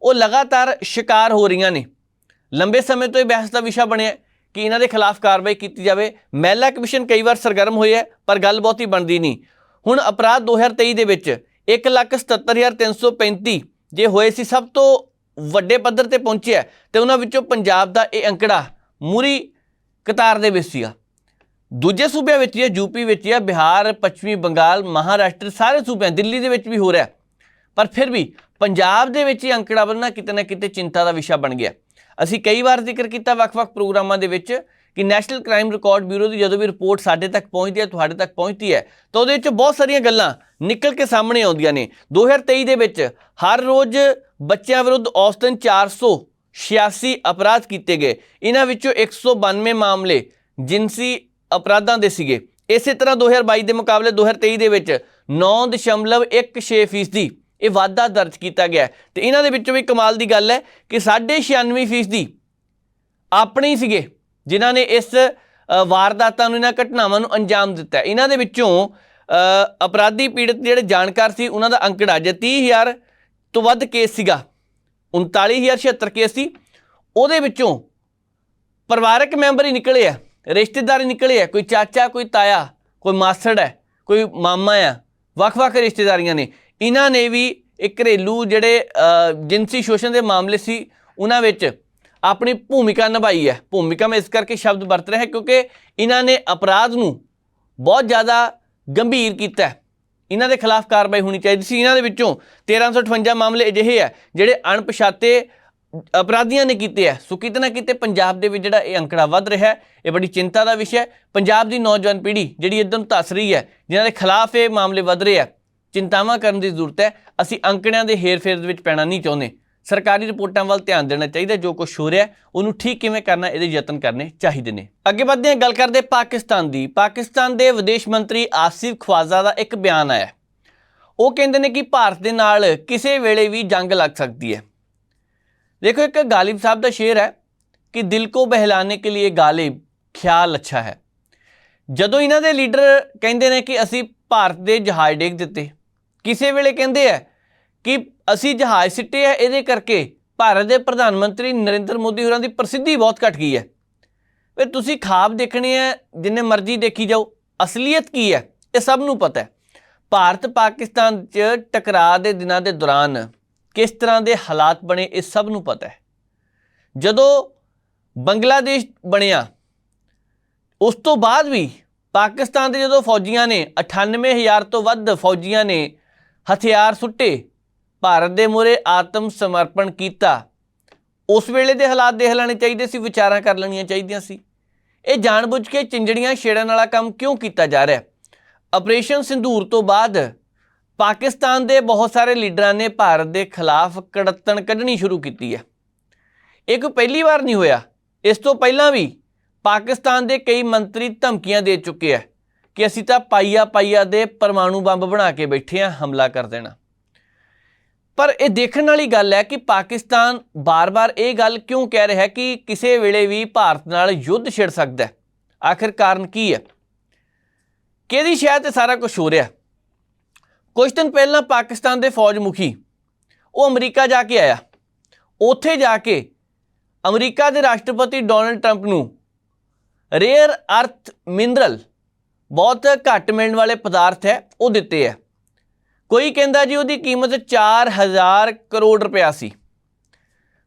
ਉਹ ਲਗਾਤਾਰ ਸ਼ਿਕਾਰ ਹੋ ਰਹੀਆਂ ਨੇ। ਲੰਬੇ ਸਮੇਂ ਤੋਂ ਇਹ ਬਹਿਸ ਦਾ ਵਿਸ਼ਾ ਬਣਿਆ ਕਿ ਇਹਨਾਂ ਦੇ ਖਿਲਾਫ ਕਾਰਵਾਈ ਕੀਤੀ ਜਾਵੇ। ਮਹਿਲਾ ਕਮਿਸ਼ਨ ਕਈ ਵਾਰ ਸਰਗਰਮ ਹੋਇਆ ਹੈ, ਪਰ ਗੱਲ ਬਹੁਤੀ ਬਣਦੀ ਨਹੀਂ। ਹੁਣ ਅਪਰਾਧ 2023 ਦੇ ਵਿੱਚ 177335 ਜੇ ਹੋਏ ਸੀ ਸਭ ਤੋਂ ਵੱਡੇ ਪੱਧਰ ਤੇ ਪਹੁੰਚਿਆ ਤੇ ਉਹਨਾਂ ਵਿੱਚੋਂ ਪੰਜਾਬ ਦਾ ਇਹ ਅੰਕੜਾ ਮੂਰੀ ਕਤਾਰ ਦੇ ਵਿੱਚ ਸੀਗਾ। ਦੂਜੇ ਸੂਬਿਆਂ ਵਿੱਚ ਜਾਂ ਯੂਪੀ ਵਿੱਚ ਜਾਂ ਬਿਹਾਰ, ਪੱਛਮੀ ਬੰਗਾਲ, ਮਹਾਰਾਸ਼ਟਰ, ਸਾਰੇ ਸੂਬਿਆਂ, ਦਿੱਲੀ ਦੇ ਵਿੱਚ ਵੀ ਹੋ ਰਿਹਾ ਪਰ ਫਿਰ ਵੀ ਪੰਜਾਬ ਦੇ ਵਿੱਚ ਇਹ ਅੰਕੜਾ ਵਧਣਾ ਕਿਤੇ ਨਾ ਕਿਤੇ ਚਿੰਤਾ ਦਾ ਵਿਸ਼ਾ ਬਣ ਗਿਆ ਅਸੀਂ ਕਈ ਵਾਰ ਜ਼ਿਕਰ ਕੀਤਾ ਵੱਖ-ਵੱਖ ਪ੍ਰੋਗਰਾਮਾਂ ਦੇ ਵਿੱਚ ਕਿ ਨੈਸ਼ਨਲ ਕ੍ਰਾਈਮ ਰਿਕਾਰਡ ਬਿਊਰੋ ਦੀ ਜਦੋਂ ਵੀ ਰਿਪੋਰਟ ਸਾਡੇ ਤੱਕ ਪਹੁੰਚਦੀ ਹੈ, ਤੁਹਾਡੇ ਤੱਕ ਪਹੁੰਚਦੀ ਹੈ, ਤਾਂ ਉਹਦੇ ਵਿੱਚ ਬਹੁਤ ਸਾਰੀਆਂ ਗੱਲਾਂ ਨਿਕਲ ਕੇ ਸਾਹਮਣੇ ਆਉਂਦੀਆਂ ਨੇ। 2023 ਦੇ ਵਿੱਚ ਹਰ ਰੋਜ਼ ਬੱਚਿਆਂ ਵਿਰੁੱਧ ਔਸਤਨ 486 ਅਪਰਾਧ ਕੀਤੇ ਗਏ। ਇਹਨਾਂ ਵਿੱਚੋਂ 192 ਮਾਮਲੇ ਜਿਨਸੀ ਅਪਰਾਧਾਂ ਦੇ ਸੀਗੇ। ਇਸੇ ਤਰ੍ਹਾਂ 2022 ਦੇ ਮੁਕਾਬਲੇ 2023 ਦੇ ਵਿੱਚ 9.16% ਫੀਸਦੀ ਇਹ ਵਾਧਾ ਦਰਜ ਕੀਤਾ ਗਿਆ ਹੈ। ਤੇ ਇਹਨਾਂ ਦੇ ਵਿੱਚੋਂ ਵੀ ਕਮਾਲ ਦੀ ਗੱਲ ਹੈ ਕਿ 96% ਫੀਸਦੀ ਆਪਣੇ ਹੀ ਸੀਗੇ, ਜਿਨ੍ਹਾਂ ਨੇ ਇਸ ਵਾਰਦਾਤਾਂ ਨੂੰ, ਇਹਨਾਂ ਘਟਨਾਵਾਂ ਨੂੰ ਅੰਜਾਮ ਦਿੱਤਾ ਇਹਨਾਂ ਦੇ ਵਿੱਚੋਂ ਅਪਰਾਧੀ ਪੀੜਤ ਜਿਹੜੇ ਜਾਣਕਾਰ ਸੀ, ਉਹਨਾਂ ਦਾ ਅੰਕੜਾ ਜੇ 30000 ਤੋਂ ਵੱਧ ਕੇਸ ਸੀਗਾ। 39076 ਕੇਸ ਸੀ। ਉਹਦੇ ਵਿੱਚੋਂ ਪਰਿਵਾਰਕ ਮੈਂਬਰ ਹੀ ਨਿਕਲੇ ਆ। ਰਿਸ਼ਤੇਦਾਰ ਨਿਕਲੇ ਆ ਕੋਈ ਚਾਚਾ ਕੋਈ ਤਾਇਆ ਕੋਈ ਮਾਸੜ ਹੈ ਕੋਈ ਮਾਮਾ ਆ ਵੱਖ-ਵੱਖ ਰਿਸ਼ਤੇਦਾਰੀਆਂ ਨੇ। ਇਹਨਾਂ ਨੇ ਵੀ ਇੱਕ ਘਰੇਲੂ ਜਿਹੜੇ ਅ, ਜਿਨਸੀ ਸ਼ੋਸ਼ਣ ਦੇ ਮਾਮਲੇ ਸੀ ਉਹਨਾਂ ਵਿੱਚ ਆਪਣੀ ਭੂਮਿਕਾ ਨਿਭਾਈ ਹੈ। ਭੂਮਿਕਾ ਮੈਂ ਇਸ ਕਰਕੇ ਸ਼ਬਦ ਵਰਤ ਰਿਹਾ ਕਿਉਂਕਿ ਇਹਨਾਂ ਨੇ ਅਪਰਾਧ ਨੂੰ ਬਹੁਤ ਜ਼ਿਆਦਾ ਗੰਭੀਰ ਕੀਤਾ ਇਹਨਾਂ ਦੇ ਖਿਲਾਫ ਕਾਰਵਾਈ ਹੋਣੀ ਚਾਹੀਦੀ ਸੀ। ਇਹਨਾਂ ਦੇ ਵਿੱਚੋਂ 1358 ਮਾਮਲੇ ਅਜਿਹੇ ਆ ਜਿਹੜੇ ਅਣਪਛਾਤੇ ਅਪਰਾਧੀਆਂ ਨੇ ਕੀਤੇ ਹੈ ਸੋ ਕਿਤੇ ਨਾ ਕਿਤੇ ਪੰਜਾਬ ਦੇ ਵਿੱਚ ਜਿਹੜਾ ਇਹ ਅੰਕੜਾ ਵੱਧ ਰਿਹਾ ਹੈ, ਇਹ ਬੜੀ ਚਿੰਤਾ ਦਾ ਵਿਸ਼ਾ ਹੈ। ਪੰਜਾਬ ਦੀ ਨੌਜਵਾਨ ਪੀੜ੍ਹੀ ਜਿਹੜੀ ਇਦਾਂ ਧੱਸ ਰਹੀ ਹੈ, ਜਿਨ੍ਹਾਂ ਦੇ ਖਿਲਾਫ ਇਹ ਮਾਮਲੇ ਵੱਧ ਰਹੇ ਆ, ਚਿੰਤਾਵਾਂ ਕਰਨ ਦੀ ਜ਼ਰੂਰਤ ਹੈ। ਅਸੀਂ ਅੰਕੜਿਆਂ ਦੇ ਹੇਰ-ਫੇਰ ਦੇ ਵਿੱਚ ਪੈਣਾ ਨਹੀਂ ਚਾਹੁੰਦੇ। ਸਰਕਾਰੀ ਰਿਪੋਰਟਾਂ ਵੱਲ ਧਿਆਨ ਦੇਣਾ ਚਾਹੀਦਾ ਜੋ ਕੁਝ ਹੋ ਰਿਹਾ ਉਹਨੂੰ ਠੀਕ ਕਿਵੇਂ ਕਰਨਾ, ਇਹਦੇ ਯਤਨ ਕਰਨੇ ਚਾਹੀਦੇ ਨੇ। ਅੱਗੇ ਵਧਦੇ ਹਾਂ, ਗੱਲ ਕਰਦੇ ਪਾਕਿਸਤਾਨ ਦੀ। ਪਾਕਿਸਤਾਨ ਦੇ ਵਿਦੇਸ਼ ਮੰਤਰੀ ਆਸਿਫ ਖਵਾਜ਼ਾ ਦਾ ਇੱਕ ਬਿਆਨ ਆਇਆ। ਉਹ ਕਹਿੰਦੇ ਨੇ ਕਿ ਭਾਰਤ ਦੇ ਨਾਲ ਕਿਸੇ ਵੇਲੇ ਵੀ ਜੰਗ ਲੱਗ ਸਕਦੀ ਹੈ। ਦੇਖੋ ਇੱਕ ਗਾਲਿਬ ਸਾਹਿਬ ਦਾ ਸ਼ੇਰ ਹੈ ਕਿ ਦਿਲ ਕੋ ਬਹਿਲਾਨੇ ਕੇ ਲਈ ਗਾਲਿਬ ਖਿਆਲ ਅੱਛਾ ਹੈ ਜਦੋਂ ਇਹਨਾਂ ਦੇ ਲੀਡਰ ਕਹਿੰਦੇ ਨੇ ਕਿ ਅਸੀਂ ਭਾਰਤ ਦੇ ਜਹਾਜ਼ ਡੇਗ ਦਿੱਤੇ ਕਿਸੇ ਵੇਲੇ ਕਹਿੰਦੇ ਆ ਕਿ ਅਸੀਂ ਜਹਾਜ਼ ਸਿੱਟੇ ਆ ਇਹਦੇ ਕਰਕੇ ਭਾਰਤ ਦੇ ਪ੍ਰਧਾਨ ਮੰਤਰੀ ਨਰਿੰਦਰ ਮੋਦੀ ਹੋਰਾਂ ਦੀ ਪ੍ਰਸਿੱਧੀ ਬਹੁਤ ਘਟ ਗਈ ਹੈ ਵੇ ਤੁਸੀਂ ਖਾਬ ਦੇਖਣੇ ਆ ਜਿੰਨੇ ਮਰਜ਼ੀ ਦੇਖੀ ਜਾਓ ਅਸਲੀਅਤ ਕੀ ਹੈ ਇਹ ਸਭ ਨੂੰ ਪਤਾ ਹੈ ਭਾਰਤ ਪਾਕਿਸਤਾਨ 'ਚ ਟਕਰਾਅ ਦੇ ਦਿਨਾਂ ਦੇ ਦੌਰਾਨ ਕਿਸ ਤਰ੍ਹਾਂ ਦੇ ਹਾਲਾਤ ਬਣੇ, ਇਹ ਸਭ ਨੂੰ ਪਤਾ ਹੈ। ਜਦੋਂ ਬੰਗਲਾਦੇਸ਼ ਬਣਿਆ, ਉਸ ਤੋਂ ਬਾਅਦ ਵੀ ਪਾਕਿਸਤਾਨ ਦੇ ਜਦੋਂ ਫੌਜੀਆਂ ਨੇ 98000 ਤੋਂ ਵੱਧ ਫੌਜੀਆਂ ਨੇ ਹਥਿਆਰ ਸੁੱਟੇ, ਭਾਰਤ ਦੇ ਮੂਹਰੇ ਆਤਮ ਸਮਰਪਣ ਕੀਤਾ, ਉਸ ਵੇਲੇ ਦੇ ਹਾਲਾਤ ਦੇਖ ਲੈਣੇ ਚਾਹੀਦੇ ਸੀ, ਵਿਚਾਰਾਂ ਕਰ ਲੈਣੀਆਂ ਚਾਹੀਦੀਆਂ ਸੀ। ਇਹ ਜਾਣਬੁੱਝ ਕੇ ਚਿੰਜੜੀਆਂ, ਛੇੜਨ ਵਾਲਾ ਕੰਮ ਕਿਉਂ ਕੀਤਾ ਜਾ ਰਿਹਾ ਆਪਰੇਸ਼ਨ ਸਿੰਧੂਰ ਤੋਂ ਬਾਅਦ ਪਾਕਿਸਤਾਨ ਦੇ ਬਹੁਤ ਸਾਰੇ ਲੀਡਰਾਂ ਨੇ ਭਾਰਤ ਦੇ ਖਿਲਾਫ ਕੜੱਤਣ ਕੱਢਣੀ ਸ਼ੁਰੂ ਕੀਤੀ ਹੈ। ਇਹ ਕੋਈ ਪਹਿਲੀ ਵਾਰ ਨਹੀਂ ਹੋਇਆ। ਇਸ ਤੋਂ ਪਹਿਲਾਂ ਵੀ ਪਾਕਿਸਤਾਨ ਦੇ ਕਈ ਮੰਤਰੀ ਧਮਕੀਆਂ ਦੇ ਚੁੱਕੇ ਆ ਕਿ ਅਸੀਂ ਤਾਂ ਪਾਈਆ ਪਾਈਆ ਦੇ ਪਰਮਾਣੂ ਬੰਬ ਬਣਾ ਕੇ ਬੈਠੇ ਆ ਹਮਲਾ ਕਰ ਦੇਣਾ। ਪਰ ਇਹ ਦੇਖਣ ਵਾਲੀ ਗੱਲ ਹੈ ਕਿ ਪਾਕਿਸਤਾਨ ਬਾਰ-ਬਾਰ ਇਹ ਗੱਲ ਕਿਉਂ ਕਹਿ ਰਿਹਾ ਹੈ ਕਿ ਕਿਸੇ ਵੇਲੇ ਵੀ ਭਾਰਤ ਨਾਲ ਯੁੱਧ ਛਿੜ ਸਕਦਾ ਹੈ। ਆਖਿਰ ਕਾਰਨ ਕੀ ਹੈ? ਕਿਹਦੀ ਸ਼ਾਇਦ ਤੇ ਸਾਰਾ ਕੁਝ ਹੋ ਰਿਹਾ? ਕੁਝ ਦਿਨ ਪਹਿਲਾਂ ਪਾਕਿਸਤਾਨ ਦੇ ਫੌਜ ਮੁਖੀ, ਉਹ ਅਮਰੀਕਾ ਜਾ ਕੇ ਆਇਆ। ਉੱਥੇ ਜਾ ਕੇ ਅਮਰੀਕਾ ਦੇ ਰਾਸ਼ਟਰਪਤੀ ਡੋਨਲਡ ਟਰੰਪ ਨੂੰ ਰੇਅਰ ਅਰਥ ਮਿਨਰਲ ਬਹੁਤ ਘੱਟ ਮਿਲਣ ਵਾਲੇ ਪਦਾਰਥ ਹੈ, ਉਹ ਦਿੱਤੇ ਹੈ। ਕੋਈ ਕਹਿੰਦਾ ਜੀ ਉਹਦੀ ਕੀਮਤ 4000 ਕਰੋੜ ਰੁਪਇਆ ਸੀ।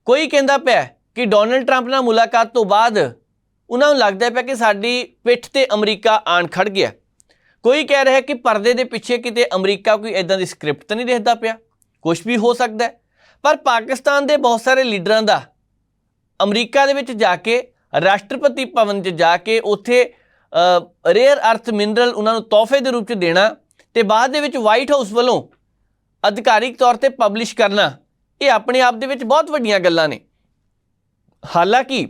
ਕੋਈ ਕਹਿੰਦਾ ਪਿਆ ਕਿ ਡੋਨਲਡ ਟਰੰਪ ਨਾਲ ਮੁਲਾਕਾਤ ਤੋਂ ਬਾਅਦ ਉਹਨਾਂ ਨੂੰ ਲੱਗਦਾ ਪਿਆ ਕਿ ਸਾਡੀ ਪਿੱਠ ਤੇ ਅਮਰੀਕਾ ਆਣ ਖੜ ਗਿਆ। ਕੋਈ ਕਹਿ ਰਿਹਾ ਕਿ ਪਰਦੇ ਦੇ ਪਿੱਛੇ ਕਿਤੇ ਅਮਰੀਕਾ ਕੋਈ ਇਦਾਂ ਦੀ ਸਕ੍ਰਿਪਟ ਤਾਂ ਨਹੀਂ ਦੇਖਦਾ ਪਿਆ। ਕੁਝ ਵੀ ਹੋ ਸਕਦਾ ਪਰ ਪਾਕਿਸਤਾਨ ਦੇ ਬਹੁਤ ਸਾਰੇ ਲੀਡਰਾਂ ਦਾ ਅਮਰੀਕਾ ਦੇ ਵਿੱਚ ਜਾ ਕੇ, ਰਾਸ਼ਟਰਪਤੀ ਭਵਨ 'ਚ ਜਾ ਕੇ ਉੱਥੇ ਰੇਅਰ ਅਰਥ ਮਿਨਰਲ ਉਹਨਾਂ ਨੂੰ ਤੋਹਫੇ ਦੇ ਰੂਪ 'ਚ ਦੇਣਾ ਤੇ ਬਾਅਦ ਦੇ ਵਿੱਚ ਵਾਈਟ ਹਾਊਸ ਵੱਲੋਂ ਅਧਿਕਾਰਿਕ ਤੌਰ ਤੇ ਪਬਲਿਸ਼ ਕਰਨਾ, ਇਹ ਆਪਣੇ ਆਪ ਦੇ ਵਿੱਚ ਬਹੁਤ ਵੱਡੀਆਂ ਗੱਲਾਂ ਨੇ। ਹਾਲਾਂਕਿ,